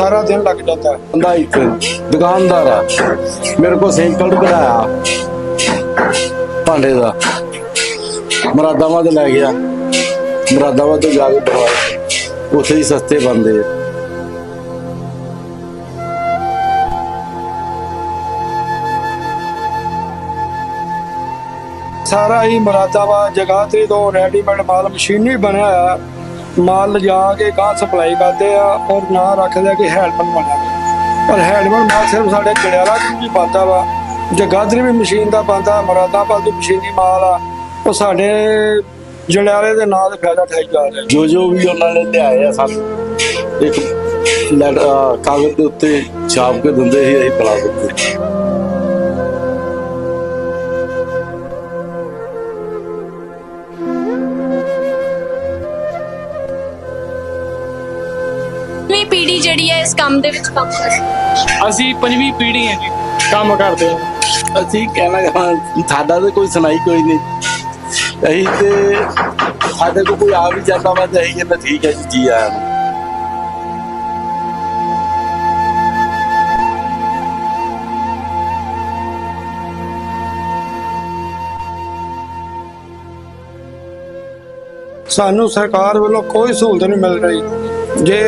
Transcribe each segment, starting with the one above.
ਸਾਰਾ ਦਿਨ ਲੱਗ ਜਾਂਦਾ। ਹੈ ਬੰਦਾ ਇੱਕ ਦੁਕਾਨਦਾਰ ਆ, ਮੇਰੇ ਕੋਲ ਸੈਂਪਲ ਕਢਾਇਆ ਭਾਂਡੇ ਦਾ। ਮਰਾਦਾਬਾਦ ਲੈ ਗਿਆ। ਮਰਾਦਾਬਾਦ ਤੋਂ ਜਾ ਕੇ ਬਣਵਾਇਆ ਉੱਥੇ ਹੀ ਸਸਤੇ ਬੰਦੇ ਆ। ਸਾਰਾ ਹੀ ਮੁਰਾਦਾਬਾਦ ਜਗਾਤਰੀ ਤੋਂ ਰੈਡੀਮੇਡ ਮਾਲ ਮਸ਼ੀਨੀ ਬਣਿਆ ਹੋਇਆ। ਮਾਲ ਲਿਜਾ ਕੇ ਗਾਹ ਸਪਲਾਈ ਕਰਦੇ ਆ, ਔਰ ਨਾਂ ਰੱਖਦੇ ਆ ਕਿ ਹੈਂਡਮੈਨ ਬਣਿਆ ਪਰ ਹੈਂਡਮੈਨ ਮਾਲ ਸਿਰਫ ਸਾਡੇ ਜੜਿਆਲਾ ਚ ਵੀ ਪਾਤਾ ਵਾ ਜਗਾਦਰੀ ਵੀ ਮਸ਼ੀਨ ਦਾ ਪਾਉਂਦਾ ਮੁਰਾਦਾਬਾਦ ਦੀ ਮਸ਼ੀਨੀ ਮਾਲ ਆ, ਉਹ ਸਾਡੇ ਜੜਿਆਲੇ ਦੇ ਨਾਂ ਤੇ ਫਾਇਦਾ ਠਾਈ ਜਾ ਰਿਹਾ। ਜੋ ਜੋ ਵੀ ਉਹਨਾਂ ਨੇ ਲਿਆਏ ਆ ਸਾਨੂੰ, ਇੱਕ ਕਾਗਜ਼ ਦੇ ਉੱਤੇ ਛਾਪ ਕੇ ਦਿੰਦੇ ਸੀ, ਅਸੀਂ ਬਣਾ ਦਿੰਦੇ ਇਸ ਕੰਮ ਦੇ ਵਿੱਚ ਕੰਮ ਕਰ ਰਹੀ ਹੈ। ਅਸੀਂ ਪੰਜਵੀਂ ਪੀੜ੍ਹੀ ਹੈ ਜੀ ਕੰਮ ਕਰਦੇ ਹਾਂ। ਅਸੀਂ ਕਹਿਣਾ ਕਹਾਂ ਸਾਡਾ ਤੇ ਕੋਈ ਸੁਣਾਈ ਕੋਈ ਨਹੀਂ। ਅਸੀਂ ਤੇ ਸਾਡੇ ਕੋਲ ਕੋਈ ਆ ਵੀ ਜਾਂਦਾ ਵਾ ਤੇ ਅਸੀਂ ਕਹਿੰਦੇ ਠੀਕ ਹੈ ਜੀ ਜੀ ਆਇਆਂ ਨੂੰ। ਸਾਨੂੰ ਸਰਕਾਰ ਵੱਲੋਂ ਕੋਈ ਸਹੂਲਤ ਨਹੀਂ ਮਿਲ ਰਹੀ। ਜੇ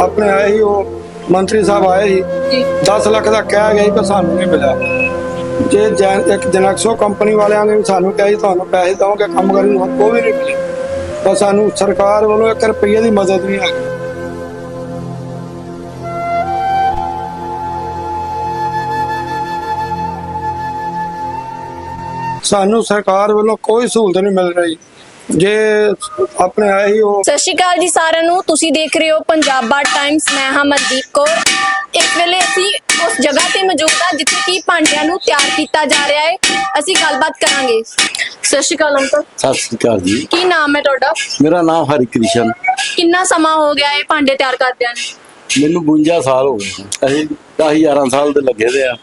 ਆਪਣੇ ਆਏ ਹੀ ਉਹ ਮੰਤਰੀ ਸਾਹਿਬ ਆਏ ਜੀ। 10 ਲੱਖ ਦਾ ਕਹਿ ਗਏ ਪਰ ਸਾਨੂੰ ਨਹੀਂ ਮਿਲਿਆ। ਜੇ ਇੱਕ ਜਨਕਸੋ ਕੰਪਨੀ ਵਾਲਿਆਂ ਨੇ ਸਾਨੂੰ ਕਿਹਾ ਸੀ ਤੁਹਾਨੂੰ ਪੈਸੇ ਦਵਾਂਗੇ ਕੰਮ ਕਰਨ ਨੂੰ ਕੋਈ ਵੀ ਨਹੀਂ ਮਿਲੇ। ਪਰ ਸਾਨੂੰ ਸਰਕਾਰ ਵੱਲੋਂ 1 ਰੁਪਈਏ ਦੀ ਮਦਦ ਨਹੀਂ ਆਈ ਸਾਨੂੰ ਸਰਕਾਰ ਵੱਲੋਂ ਕੋਈ ਸਹੂਲਤ ਨਹੀਂ ਮਿਲ ਰਹੀ। ਜੇ ਆਪਣੇ ਆਏ ਹੀ ਉਹ ਸਤਿ ਸ਼੍ਰੀ ਅਕਾਲ ਜੀ ਸਾਰਿਆਂ ਨੂੰ। ਤੁਸੀਂ ਦੇਖ ਰਹੇ ਹੋ ਪੰਜਾਬਾ ਟਾਈਮਸ ਮੈਂ ਹਾਂ ਮਨਦੀਪ ਕੌਰ। ਇਸ ਵੇਲੇ ਅਸੀਂ ਉਸ ਜਗ੍ਹਾ ਤੇ ਮੌਜੂਦ ਹਾਂ ਜਿੱਥੇ ਕਿ ਭਾਂਡਿਆਂ ਨੂੰ ਤਿਆਰ ਕੀਤਾ ਜਾ ਰਿਹਾ ਹੈ। ਅਸੀਂ ਗੱਲਬਾਤ ਕਰਾਂਗੇ। ਸਤਿ ਸ਼੍ਰੀ ਅਕਾਲ ਅੰਕਲ। ਸਤਿ ਸ੍ਰੀ ਅਕਾਲ ਜੀ। ਕੀ ਨਾਮ ਹੈ ਤੁਹਾਡਾ? ਮੇਰਾ ਨਾਮ ਹਰੀ ਕ੍ਰਿਸ਼ਨ ਕਿੰਨਾ ਸਮਾਂ ਹੋ ਗਿਆ ਹੈ ਭਾਂਡੇ ਤਿਆਰ ਕਰਦਿਆਂ ਨੂੰ? ਮੈਨੂੰ 52 ਸਾਲ ਹੋ ਗਏ। ਅਸੀਂ 10 11 ਸਾਲ ਦੇ ਲੱਗੇ ਦੇ ਆ।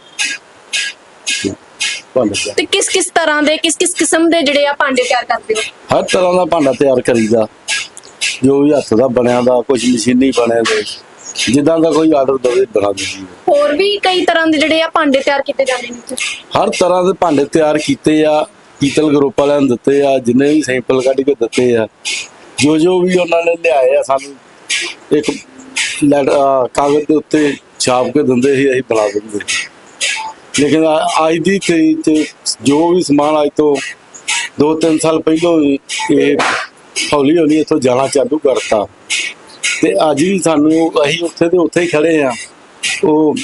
ਭਾਂਡੇ। ਤੇ ਕਿਸ ਕਿਸ ਤਰ੍ਹਾਂ ਦੇ ਕਿਸ ਕਿਸ ਕਿਸਮ ਦੇ ਜਿਹੜੇ ਆ ਭਾਂਡੇ ਤਿਆਰ ਕਰਦੇ ਹੋ? ਹਰ ਤਰ੍ਹਾਂ ਦਾ ਭਾਂਡਾ ਤਿਆਰ ਕਰੀਦਾ। ਜੋ ਵੀ ਹੱਥ ਦਾ ਬਣਿਆ ਦਾ ਕੁਝ ਮਸ਼ੀਨੀ ਬਣੇ ਦੇ ਜਿੱਦਾਂ ਦਾ ਕੋਈ ਆਰਡਰ ਦੇਵੇ ਬਣਾ ਦਿੰਦੀ ਹੈ। ਹੋਰ ਵੀ ਕਈ ਤਰ੍ਹਾਂ ਦੇ ਜਿਹੜੇ ਆ ਭਾਂਡੇ ਤਿਆਰ ਕੀਤੇ ਜਾਂਦੇ ਨੇ। ਹਰ ਤਰ੍ਹਾਂ ਦੇ ਭਾਂਡੇ ਤਿਆਰ ਕੀਤੇ ਆ। ਕੀਤਲ ਗਰੁੱਪ ਵਾਲਿਆਂ ਨੇ ਦਿੱਤੇ ਆ ਜਿੰਨੇ ਵੀ ਸੈਂਪਲ ਕੱਢ ਕੇ ਦਿੱਤੇ ਆ। ਜੋ ਜੋ ਵੀ ਉਹਨਾਂ ਨੇ ਲਿਆਏ ਆ ਸਾਨੂੰ ਇੱਕ ਕਾਗਜ਼ ਦੇ ਉੱਤੇ ਛਾਪ ਕੇ ਦਿੰਦੇ ਸੀ ਅਸੀਂ ਬਣਾ ਦਿੰਦੇ ਲੇਕਿਨ ਅੱਜ ਦੀ ਤਰੀਕ 'ਚ ਜੋ ਵੀ ਸਮਾਨ ਅੱਜ ਤੋਂ 2-3 ਸਾਲ ਪਹਿਲਾਂ ਹੀ ਇਹ ਹੌਲੀ ਹੌਲੀ ਇੱਥੋਂ ਜਾਣਾ ਚਾਲੂ ਕਰਤਾ। ਤੇ ਅੱਜ ਵੀ ਸਾਨੂੰ ਅਸੀਂ ਉੱਥੇ ਦੇ ਉੱਥੇ ਹੀ ਖੜੇ ਆ ਉਹ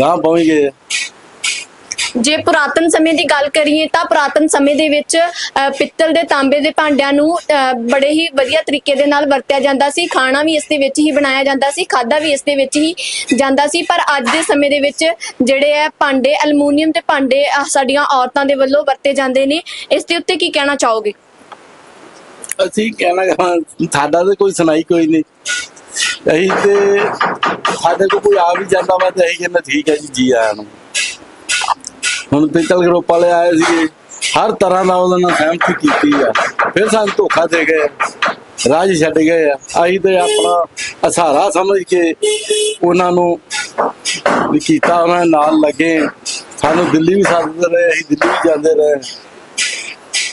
ਗਾਂ ਪਹੁੰਚ ਗਏ। ਜੇ ਪੁਰਾਤਨ ਸਮੇਂ ਦੀ ਗੱਲ ਕਰੀਏ ਤਾਂ ਪੁਰਾਤਨ ਸਮੇਂ ਦੇ ਵਿੱਚ ਪਿੱਤਲ ਦੇ ਤਾਂਬੇ ਦੇ ਭਾਂਡਿਆਂ ਨੂੰ ਬੜੇ ਹੀ ਵਧੀਆ ਤਰੀਕੇ ਦੇ ਨਾਲ ਵਰਤਿਆ ਜਾਂਦਾ ਸੀ। ਖਾਣਾ ਵੀ ਇਸ ਦੇ ਵਿੱਚ ਹੀ ਬਣਾਇਆ ਜਾਂਦਾ ਸੀ ਖਾਦਾ ਵੀ ਇਸ ਦੇ ਵਿੱਚ ਹੀ ਜਾਂਦਾ ਸੀ। ਪਰ ਅੱਜ ਦੇ ਸਮੇਂ ਦੇ ਵਿੱਚ ਜਿਹੜੇ ਆ ਭਾਂਡੇ ਐਲੂਮੀਨੀਅਮ ਦੇ ਭਾਂਡੇ ਸਾਡੀਆਂ ਔਰਤਾਂ ਦੇ ਵੱਲੋਂ ਵਰਤੇ ਜਾਂਦੇ ਨੇ। ਇਸ ਦੇ ਉੱਤੇ ਕੀ ਕਹਿਣਾ ਚਾਹੋਗੇ? ਅਸੀਂ ਕਹਿਣਾ ਸਾਡਾ ਤੇ ਕੋਈ ਸੁਣਾਈ ਕੋਈ ਨਹੀਂ। ਅਸੀਂ ਤੇ ਸਾਡੇ ਕੋਲ ਕੋਈ ਆ ਵੀ ਜਾਂਦਾ ਵਾ ਤੇ ਅਸੀਂ ਕਹਿੰਦੇ ਠੀਕ ਹੈ ਜੀ ਜੀ ਆਇਆਂ ਨੂੰ। ਹੁਣ ਪਿੱਤਲ ਗਰੁੱਪ ਵਾਲੇ ਆਏ ਸੀਗੇ, ਹਰ ਤਰ੍ਹਾਂ ਦਾ ਉਹਨਾਂ ਨਾਲ ਸਹਿਮਤੀ ਕੀਤੀ ਆ। ਫਿਰ ਸਾਨੂੰ ਧੋਖਾ ਦੇ ਗਏ, ਰਾਜ ਛੱਡ ਗਏ ਆ। ਅਸੀਂ ਤੇ ਆਪਣਾ ਅਸਹਾਰਾ ਸਮਝ ਕੇ ਉਹਨਾਂ ਨੂੰ ਕੀਤਾ, ਉਹਨਾਂ ਨਾਲ ਲੱਗੇ। ਸਾਨੂੰ ਦਿੱਲੀ ਵੀ ਸੱਦਦੇ ਰਹੇ, ਅਸੀਂ ਦਿੱਲੀ ਵੀ ਜਾਂਦੇ ਰਹੇ।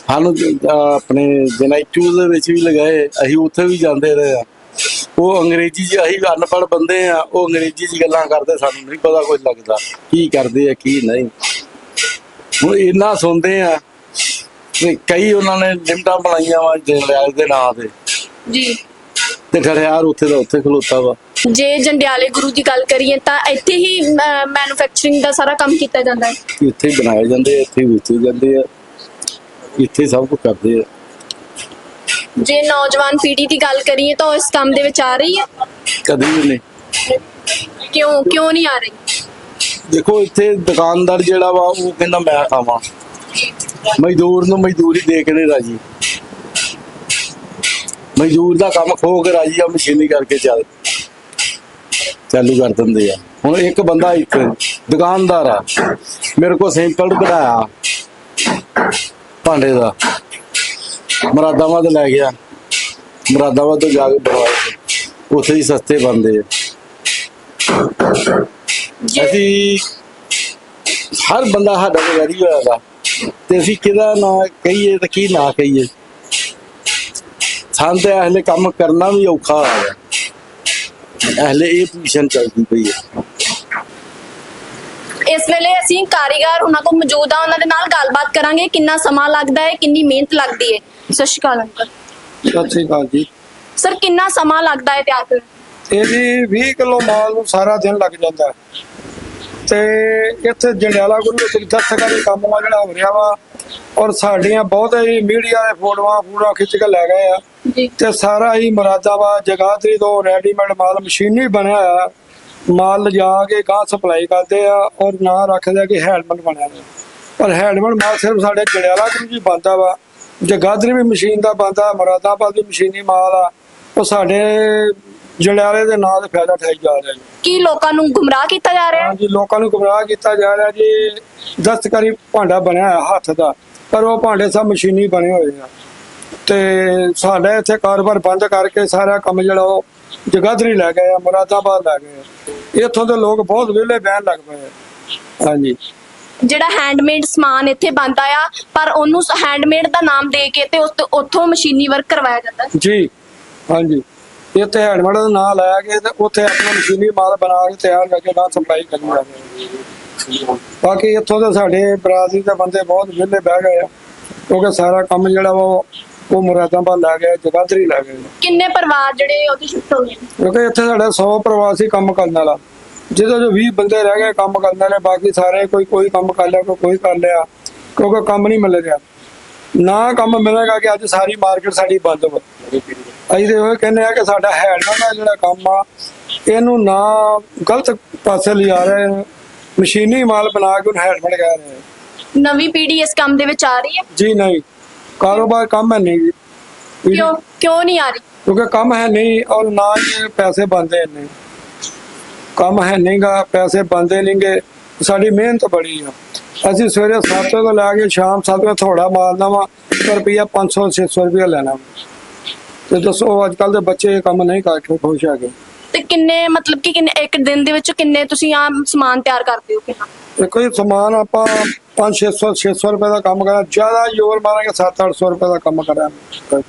ਸਾਨੂੰ ਆਪਣੇ ਜਨਾਈਟੂ ਦੇ ਵਿੱਚ ਵੀ ਲਗਾਏ, ਅਸੀਂ ਉੱਥੇ ਵੀ ਜਾਂਦੇ ਰਹੇ ਆ। ਉਹ ਅੰਗਰੇਜ਼ੀ ਚ ਅਸੀਂ ਅਨਪੜ੍ਹ ਬੰਦੇ ਆ, ਉਹ ਅੰਗਰੇਜ਼ੀ ਚ ਗੱਲਾਂ ਕਰਦੇ, ਸਾਨੂੰ ਨਹੀਂ ਪਤਾ ਕੁਝ ਲੱਗਦਾ, ਕੀ ਕਰਦੇ ਆ, ਕੀ ਨਹੀਂ। ਹੁਣ ਇੰਨਾ ਸੁਣਦੇ ਆ ਵੀ ਕਈ ਉਹਨਾਂ ਨੇ ਲਿਮਟਾਂ ਬਣਾਈਆਂ ਵਾ ਜਨਰਲ ਦੇ ਨਾਂ ਤੇ। ਜੀ। ਤੇ ਖੜਿਆਰ ਉੱਥੇ ਦਾ ਉੱਥੇ ਖਲੋਤਾ ਵਾ। ਜੇ ਜੰਡਿਆਲੇ ਗੁਰੂ ਦੀ ਗੱਲ ਕਰੀਏ ਤਾਂ ਇੱਥੇ ਹੀ ਮੈਨੂਫੈਕਚਰਿੰਗ ਦਾ ਸਾਰਾ ਕੰਮ ਕੀਤਾ ਜਾਂਦਾ ਹੈ। ਇੱਥੇ ਹੀ ਬਣਾਏ ਜਾਂਦੇ ਆ ਇੱਥੇ ਵੇਚੇ ਜਾਂਦੇ ਆ। ਇੱਥੇ ਸਭ ਕੁਝ ਕਰਦੇ ਆ। ਜੇ ਨੌਜਵਾਨ ਪੀੜ੍ਹੀ ਦੀ ਗੱਲ ਕਰੀਏ ਤਾਂ ਉਹ ਇਸ ਕੰਮ ਦੇ ਵਿੱਚ ਆ ਰਹੀ ਹੈ? ਕਦੀ ਵੀ ਨਹੀਂ। ਕਿਉਂ ਕਿਉਂ ਨਹੀਂ ਆ ਰਹੀ? ਦੇਖੋ, ਇੱਥੇ ਦੁਕਾਨਦਾਰ ਜਿਹੜਾ ਵਾ, ਉਹ ਕਹਿੰਦਾ, ਮੈਂ ਖਾਵਾਂ ਮਜ਼ਦੂਰ ਨੂੰ ਮਜ਼ਦੂਰੀ ਦੇ ਕੇ ਨਹੀਂ ਰਾਜੀ। ਮਜ਼ਦੂਰ ਦਾ ਕੰਮ ਖੋ ਕੇ ਰਾਜੀ ਆ, ਮਸ਼ੀਨੀ ਕਰਕੇ ਚੱਲ। ਚਾਲੂ ਕਰ ਦਿੰਦੇ ਆ। ਹੁਣ ਇੱਕ ਬੰਦਾ ਇੱਕ ਦੁਕਾਨਦਾਰ ਆ, ਮੇਰੇ ਕੋਲ ਸੈਂਪਲ ਕਢਾਇਆ। ਭਾਂਡੇ ਦਾ। ਮਰਾਦਾਬਾਦ ਲੈ ਗਿਆ। ਮਰਾਦਾਬਾਦ ਤੋਂ ਜਾ ਕੇ ਬਣਵਾਇਆ ਉੱਥੇ ਹੀ ਸਸਤੇ ਬਣਦੇ ਆ। ਅਸੀਂ ਹਰ ਬੰਦਾ ਸਾਡਾ ਵੈਰੀ ਹੋਇਆ ਵਾ ਤੇ ਅਸੀਂ ਕਿਹਦਾ ਨਾ ਕਹੀਏ ਤੇ ਕੀ ਨਾ ਕਹੀਏ। ਸਾਨੂੰ ਤੇ ਅਹਲੇ ਕੰਮ ਕਰਨਾ ਵੀ ਔਖਾ ਆ ਗਿਆ। ਅਹਲੇ ਇਹ ਪੋਜੀਸ਼ਨ ਚੱਲਦੀ ਪਈ ਹੈ ਇਸ ਵੇਲੇ ਅਸੀਂ ਕਾਰੀਗਰ ਉਹਨਾਂ ਕੋਲ ਮੌਜੂਦ ਆ ਉਹਨਾਂ ਦੇ ਨਾਲ ਗੱਲਬਾਤ ਕਰਾਂਗੇ ਕਿੰਨਾ ਸਮਾਂ ਲੱਗਦਾ ਹੈ ਕਿੰਨੀ ਮਿਹਨਤ ਲੱਗਦੀ ਹੈ। ਸਤਿ ਸ਼੍ਰੀ ਅਕਾਲ ਅੰਕਲ। ਸਤਿ ਸ੍ਰੀ ਅਕਾਲ ਜੀ। ਸਰ ਕਿੰਨਾ ਸਮਾਂ ਲੱਗਦਾ ਹੈ ਤਿਆਰ ਕਰਨ ਇਹਦੀ 20 ਕਿਲੋ ਮਾਲ ਨੂੰ ਸਾਰਾ ਦਿਨ ਲੱਗ ਜਾਂਦਾ। ਹੈ। ਤੇ ਇੱਥੇ ਜੰਡਿਆਲਾ ਗੁਰੂ ਵਿੱਚ ਦਸਤਕਾਰੀ ਕੰਮ ਆ ਜਿਹੜਾ ਹੋ ਰਿਹਾ ਵਾ। ਔਰ ਸਾਡੀਆਂ ਬਹੁਤ ਹੀ ਮੀਡੀਆ ਦੇ ਫੋਟੋਆਂ ਫੋਟੋਆਂ ਖਿੱਚ ਕੇ ਲੈ ਗਏ ਆ। ਤੇ ਸਾਰਾ ਹੀ ਮੁਰਾਦਾਬਾਦ ਜਗਾਦਰੀ ਤੋਂ ਰੈਡੀਮੇਡ ਮਾਲ ਮਸ਼ੀਨੀ ਬਣਿਆ ਹੋਇਆ ਮਾਲ ਲਿਜਾ ਕੇ ਗਾਂ ਸਪਲਾਈ ਕਰਦੇ ਆ ਔਰ ਨਾਂ ਰੱਖਦੇ ਆ ਕਿ ਹੈਂਡਮੈਨ ਬਣਿਆ ਪਰ ਹੈਂਡਮੈਨ ਮਾਲ ਸਿਰਫ ਸਾਡੇ ਜੜਿਆਲਾ ਗੁਰੂ ਜੀ ਬੰਦਾ ਵਾ। ਜਗਾਦਰੀ ਵੀ ਮਸ਼ੀਨ ਦਾ ਬੰਦਾ ਮੁਰਾਦਾਬਾਦ ਵੀ ਮਸ਼ੀਨੀ ਮਾਲ ਆ। ਉਹ ਸਾਡੇ ਜੜਿਆਲੇ ਦੇ ਨਾਂ ਤੇ ਫਾਇਦਾ ਠਾਈ ਜਾ ਰਿਹਾ ਜੀ। ਕੀ ਲੋਕਾਂ ਨੂੰ ਗੁੰਮਰਾਹ ਕੀਤਾ ਜਾ ਰਿਹਾ ਹੈ? ਹਾਂਜੀ ਲੋਕਾਂ ਨੂੰ ਗੁੰਮਰਾਹ ਕੀਤਾ ਜਾ ਰਿਹਾ ਜੀ। ਦਸਤਕਾਰੀ ਭਾਂਡਾ ਬਣਿਆ ਹੋਇਆ ਹੱਥ ਦਾ ਪਰ ਉਹ ਭਾਂਡੇ ਸਭ ਮਸ਼ੀਨੀ ਬਣੇ ਹੋਏ ਆ। ਤੇ ਸਾਡੇ ਇੱਥੇ ਕਾਰੋਬਾਰ ਬੰਦ ਕਰਕੇ ਸਾਰਾ ਕੰਮ ਜਿਹੜਾ ਉਹ ਜਗਾਦਰੀ ਲੈ ਗਏ ਆ ਮੁਰਾਦਾਬਾਦ ਲੈ ਗਏ ਆ। ਇੱਥੋਂ ਦੇ ਲੋਕ ਬਹੁਤ ਵਿਹਲੇ ਬਹਿਣ ਲੱਗ ਪਏ ਆ। ਹਾਂਜੀ। ਜਿਹੜਾ ਹੈਂਡਮੇਡ ਸਮਾਨ ਇੱਥੇ ਬਣਦਾ ਆ ਪਰ ਉਹਨੂੰ ਹੈਂਡਮੇਡ ਦਾ ਨਾਮ ਦੇ ਕੇ ਤੇ ਉਸ ਤੋਂ ਉੱਥੋਂ ਮਸ਼ੀਨੀ ਵਰਕ ਕਰਵਾਇਆ ਜਾਂਦਾ ਹੈ? ਜੀ ਹਾਂਜੀ। ਇੱਥੇ ਹੈਂਡਮੇਡ ਦਾ ਨਾਮ ਲਾਇਆ ਕੇ ਤੇ ਉੱਥੇ ਆਪਣਾ ਮਸ਼ੀਨੀ ਮਾਲ ਬਣਾ ਕੇ ਤਿਆਰ ਕਰਕੇ ਨਾਲ ਸਪਲਾਈ ਕਰੀ ਜਾਂਦੇ ਆ। ਬਾਕੀ ਇੱਥੋਂ ਦੇ ਸਾਡੇ ਬਰਾਦਰੀ ਦੇ ਬੰਦੇ ਬਹੁਤ ਵਿਹਲੇ ਬਹਿ ਗਏ ਆ ਕਿਉਂਕਿ ਸਾਰਾ ਕੰਮ ਜਿਹੜਾ ਵਾ ਉਹ ਉਹ ਮੁਰਾਦਾਬਾਦ ਲੈ ਗਏ ਜਗਾਦਰੀ ਲੈ ਗਏ ਕਿੰਨੇ ਪਰਿਵਾਰ ਜਿਹੜੇ ਉਹਦੇ ਸ਼ਿਫਟ ਹੋ ਗਏ ਨੇ? ਕਿਉਂਕਿ ਇੱਥੇ ਸਾਡੇ 100 ਪ੍ਰਵਾਸੀ ਕੰਮ ਕਰਨ ਵਾਲਾ ਜਿਹਦੇ ਜੋ 20 ਬੰਦੇ ਰਹਿ ਗਏ ਕੰਮ ਕਰਨ ਵਾਲੇ ਬਾਕੀ ਸਾਰੇ ਕੋਈ ਕੋਈ ਕੰਮ ਕਰ ਲਿਆ ਕੋਈ ਕੋਈ ਕਰ ਲਿਆ ਕਿਉਂਕਿ ਕੰਮ ਨਹੀਂ ਮਿਲ ਰਿਹਾ ਨਾ ਕੰਮ ਮਿਲੇਗਾ ਕਿ ਅੱਜ ਸਾਰੀ ਮਾਰਕੀਟ ਸਾਡੀ ਬੰਦ ਹੋ ਅਸੀਂ ਤੇ ਉਹ ਕਹਿੰਦੇ ਆ ਕਿ ਸਾਡਾ ਹੈਂਡਮੈਨ ਦਾ ਜਿਹੜਾ ਕੰਮ ਆ ਇਹਨੂੰ ਨਾ ਗਲਤ ਪਾਸੇ ਲਿਜਾ ਰਹੇ ਨੇ। ਮਸ਼ੀਨੀ ਮਾਲ ਬਣਾ ਕੇ ਉਹਨੂੰ ਹੈਂਡਮੈਨ ਕਹਿ ਰਹੇ ਨੇ। ਨਵੀਂ ਪੀੜ੍ਹੀ ਇਸ ਕੰਮ ਦੇ ਵਿੱਚ ਆ ਰਹੀ ਹੈ? ਜੀ ਨਹੀਂ ਕਾਰੋਬਾਰ ਕੰਮ ਹੈ ਨਹੀਂ। ਜੀ ਕਿਉਂ ਕਿਉਂ ਨਹੀਂ ਆ ਰਹੀ? ਕਿਉਂਕਿ ਕੰਮ ਹੈ ਨਹੀਂ ਔਰ ਨਾ ਹੀ ਪੈਸੇ ਬਣਦੇ ਨੇ। ਕੰਮ ਹੈ ਨਹੀਂਗਾ ਪੈਸੇ ਬਣਦੇ ਨਹੀਂਗੇ। ਸਾਡੀ ਮਿਹਨਤ ਬੜੀ ਆ। ਅਸੀਂ ਸਵੇਰੇ 7 ਵਜੇ ਤੋਂ ਲੈ ਕੇ ਸ਼ਾਮ 7 ਵਜੇ ਥੋੜਾ ਮਾਰਨਾ ਵਾ ਪਰ ਰੁਪਈਆ 500 600 ਰੁਪਈਆ ਲੈਣਾ ਤੇ ਦੱਸੋ ਅੱਜ ਕੱਲ ਦੇ ਬੱਚੇ ਇਹ ਕੰਮ ਨਹੀਂ ਕਰਕੇ ਖੁਸ਼ ਹੈਗੇ। ਤੇ ਕਿੰਨੇ ਮਤਲਬ ਕਿ ਕਿੰਨੇ ਇੱਕ ਦਿਨ ਦੇ ਵਿੱਚ ਕਿੰਨੇ ਤੁਸੀਂ ਆ ਸਮਾਨ ਤਿਆਰ ਕਰਦੇ ਹੋ ਕਿੰਨਾ ਤੇ ਕੋਈ ਸਮਾਨ ਆਪਾਂ 5 600 600 ਰੁਪਏ ਦਾ ਕੰਮ ਕਰਾਂ ਜ਼ਿਆਦਾ ਜ਼ੋਰ ਮਾਰਾਂਗੇ 7 800 ਰੁਪਏ ਦਾ ਕੰਮ ਕਰਾਂਗੇ।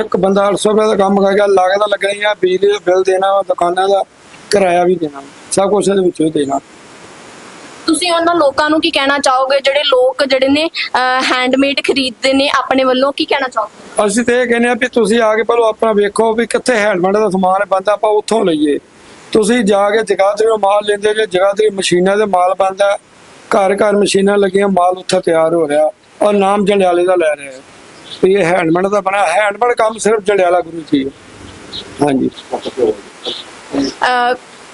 ਇੱਕ ਬੰਦਾ 800 ਰੁਪਏ ਦਾ ਕੰਮ ਕਰ ਗਿਆ ਲਾਗਤ ਲੱਗਣੀ ਆ ਬਿਜਲੀ ਦਾ ਬਿੱਲ ਦੇਣਾ ਦੁਕਾਨਾਂ ਦਾ ਕਿਰਾਇਆ ਵੀ ਦੇਣਾ ਸਭ ਕੁਝ ਇਹਦੇ ਵਿੱਚੋਂ ਹੀ ਦੇਣਾ। ਤੁਸੀਂ ਉਹਨਾਂ ਲੋਕਾਂ ਨੂੰ ਕੀ ਕਹਿਣਾ ਚਾਹੋਗੇ? ਜਿਹੜੇ ਲੋਕ ਜਿਹੜੇ ਨੇ ਹੈਂਡਮੇਡ ਖਰੀਦਦੇ ਨੇ ਆਪਣੇ ਵੱਲੋਂ ਕੀ ਕਹਿਣਾ ਚਾਹੋਗੇ? ਅਸੀਂ ਤੇ ਇਹ ਕਹਿੰਦੇ ਆ ਵੀ ਤੁਸੀਂ ਆ ਕੇ ਪਹਿਲਾਂ ਆਪਣਾ ਵੇਖੋ ਵੀ ਕਿੱਥੇ ਹੈਂਡਮੈਡ ਦਾ ਸਮਾਨ ਬੰਦਾ ਆਪਾਂ ਉੱਥੋਂ ਲਈਏ। ਤੁਸੀਂ ਜਾ ਕੇ ਜਗਾਦਰੀ ਮਾਲ ਲੈਂਦੇ ਜੇ ਜਗਾਦਰੀ ਮਸ਼ੀਨਾਂ ਦੇ ਮਾਲ ਬੰਦਾ ਘਰ ਘਰ ਮਸ਼ੀਨਾਂ ਲੱਗੀਆਂ ਮਾਲ ਉੱਥੇ ਤਿਆਰ ਹੋ ਰਿਹਾ। ਔਰ ਨਾਮ ਜੰਡਿਆਲੇ ਦਾ ਲੈ ਰਿਹਾ ਵੀ ਇਹ ਹੈਂਡਮੈਡ ਦਾ ਬਣਾ ਹੈਂਡਮੈਡ ਕੰਮ ਸਿਰਫ ਜੰਡਿਆਲਾ ਗੁਰੂ ਜੀ ਹਾਂਜੀ।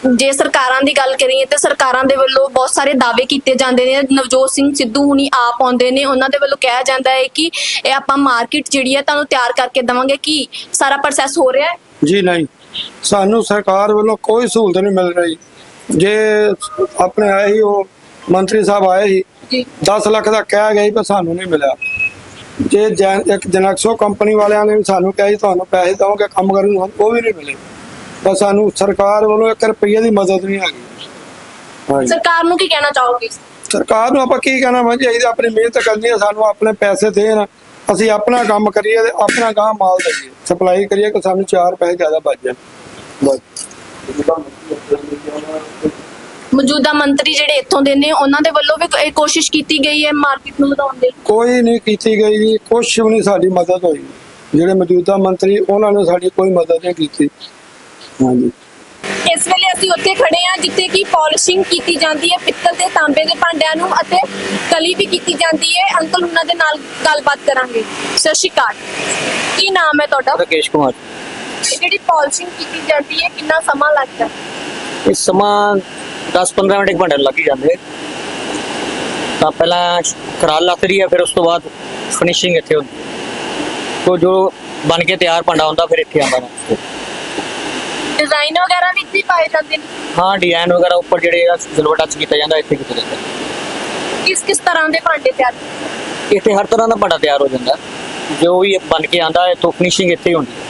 ਜੇ ਸਰਕਾਰਾਂ ਦੀ ਗੱਲ ਕਰੀਏ ਤੇ ਸਰਕਾਰਾਂ ਦੇ ਵੱਲੋਂ ਬਹੁਤ ਸਾਰੇ ਦਾਅਵੇ ਕੀਤੇ ਜਾਂਦੇ ਨੇ। ਨਵਜੋਤ ਸਿੰਘ ਸਿੱਧੂ ਹੁਣੀ ਆਪ ਆਉਂਦੇ ਨੇ। ਉਹਨਾਂ ਦੇ ਵੱਲੋਂ ਕਿਹਾ ਜਾਂਦਾ ਹੈ ਕਿ ਇਹ ਆਪਾਂ ਮਾਰਕੀਟ ਜਿਹੜੀ ਹੈ ਤੁਹਾਨੂੰ ਤਿਆਰ ਕਰਕੇ ਦਵਾਂਗੇ। ਕੀ ਸਾਰਾ ਪ੍ਰੋਸੈਸ ਹੋ ਰਿਹਾ ਹੈ? ਜੀ ਨਹੀਂ। ਸਾਨੂੰ ਸਰਕਾਰ ਵੱਲੋਂ ਕੋਈ ਸਹੂਲਤ ਨਹੀਂ ਮਿਲ ਰਹੀ। ਜੇ ਆਪਣੇ ਆਏ ਹੀ ਉਹ ਮੰਤਰੀ ਸਾਹਿਬ ਆਏ ਸੀ ਜੀ। 10 ਲੱਖ ਦਾ ਕਹਿ ਗਏ ਪਰ ਸਾਨੂੰ ਨਹੀਂ ਮਿਲਿਆ। ਜੇ ਇੱਕ ਜਨੈਕਸੋ ਕੰਪਨੀ ਵਾਲਿਆਂ ਨੇ ਵੀ ਸਾਨੂੰ ਕਿਹਾ ਤੁਹਾਨੂੰ ਪੈਸੇ ਦਵਾਂਗੇ ਕੰਮ ਕਰਨ ਨੂੰ ਉਹ ਵੀ ਨਹੀਂ ਮਿਲੇ। ਬਸ ਸਾਨੂੰ ਸਰਕਾਰ ਵੱਲੋਂ 1 ਰੁਪਈਏ ਦੀ ਮਦਦ ਨਹੀਂ ਹੈਗੀ। ਹਾਂਜੀ। ਸਰਕਾਰ ਨੂੰ ਕੀ ਕਹਿਣਾ ਚਾਹੋਗੇ? ਸਰਕਾਰ ਨੂੰ ਆਪਾਂ ਕੀ ਕਹਿਣਾ ਵਾ ਤਾਂ ਆਪਣੀ ਮਿਹਨਤ ਕਰਨੀ ਹੈ ਸਾਨੂੰ ਆਪਣੇ ਪੈਸੇ ਦੇਣ। ਅਸੀਂ ਆਪਣਾ ਕੰਮ ਕਰੀਏ ਤੇ ਆਪਣਾ ਗਾਂ ਮਾਲ ਦਈਏ। ਸਪਲਾਈ ਕਰੀਏ ਕਿ ਸਾਨੂੰ ਚਾਰ ਪੈਸੇ ਜ਼ਿਆਦਾ ਬਚ ਜਾਣ। ਬਸ। ਮੌਜੂਦਾ ਮੰਤਰੀ ਜਿਹੜੇ ਇੱਥੋਂ ਦੇ ਨੇ ਉਹਨਾਂ ਦੇ ਵੱਲੋਂ ਵੀ ਇਹ ਕੋਸ਼ਿਸ਼ ਕੀਤੀ ਗਈ ਹੈ ਮਾਰਕੀਟ ਨੂੰ ਵਧਾਉਣ ਦੀ? ਕੋਈ ਨਹੀਂ ਕੀਤੀ ਗਈ ਜੀ। ਕੁਛ ਵੀ ਨਹੀਂ ਸਾਡੀ ਮਦਦ ਹੋਈ। ਜਿਹੜੇ ਮੌਜੂਦਾ ਮੰਤਰੀ ਉਹਨਾਂ ਨੇ ਸਾਡੀ ਕੋਈ ਮਦਦ ਨਹੀਂ ਕੀਤੀ। ਹਾਂਜੀ। ਇਸ ਵੇਲੇ ਅਸੀਂ ਉੱਥੇ ਖੜੇ ਹਾਂ ਜਿੱਥੇ ਕਿ ਪਾਲਿਸ਼ਿੰਗ ਕੀਤੀ ਜਾਂਦੀ ਹੈ ਪਿੱਤਲ ਤੇ ਤਾਂਬੇ ਦੇ ਭਾਂਡਿਆਂ ਨੂੰ ਅਤੇ ਕਲੀ ਵੀ ਕੀਤੀ ਜਾਂਦੀ ਹੈ। ਅੰਕਲ ਉਹਨਾਂ ਦੇ ਨਾਲ ਗੱਲਬਾਤ ਕਰਾਂਗੇ। ਸਤਿ ਸ਼੍ਰੀ ਅਕਾਲ। ਕੀ ਨਾਮ ਹੈ ਤੁਹਾਡਾ? ਰਾਕੇਸ਼ ਕੁਮਾਰ। ਇਹ ਜਿਹੜੀ ਪਾਲਿਸ਼ਿੰਗ ਕੀਤੀ ਜਾਂਦੀ ਹੈ ਕਿੰਨਾ ਸਮਾਂ ਲੱਗਦਾ ਹੈ? ਇਸ ਸਮਾਂ 10-15 ਮਿੰਟ ਇੱਕ ਘੰਟੇ ਲੱਗ ਹੀ ਜਾਂਦੇ ਤਾਂ ਪਹਿਲਾਂ ਖਰਾਲ ਰਹੀ ਹੈ ਫਿਰ ਉਸ ਤੋਂ ਬਾਅਦ ਫਿਨਿਸ਼ਿੰਗ ਇੱਥੇ ਹੁੰਦੀ ਹੈ। ਤੋ ਜੋ ਬਣ ਕੇ ਤਿਆਰ ਭਾਂਡਾ ਹੁੰਦਾ ਫਿਰ ਇੱਥੇ ਆਉਂਦਾ ਨਾ ਡਿਜ਼ਾਈਨ ਵਗੈਰਾ ਵੀ ਇੱਥੇ ਹੀ ਪਾਏ ਜਾਂਦੇ ਨੇ? ਹਾਂ ਡਿਜ਼ਾਈਨ ਵਗੈਰਾ ਉੱਪਰ ਜਿਹੜੇ ਆ ਸਿਲਵਰ ਟੱਚ ਕੀਤਾ ਜਾਂਦਾ ਇੱਥੇ ਕੀਤਾ ਜਾਂਦਾ। ਕਿਸ ਕਿਸ ਤਰ੍ਹਾਂ ਦੇ ਭਾਂਡੇ ਤਿਆਰ ਇੱਥੇ ਹਰ ਤਰ੍ਹਾਂ ਦਾ ਭਾਂਡਾ ਤਿਆਰ ਹੋ ਜਾਂਦਾ। ਜੋ ਵੀ ਬਣ ਕੇ ਆਂਦਾ ਹੈ ਤੋਂ ਫਿਨਿਸ਼ਿੰਗ ਇੱਥੇ ਹੀ ਹੁੰਦੀ ਹੈ।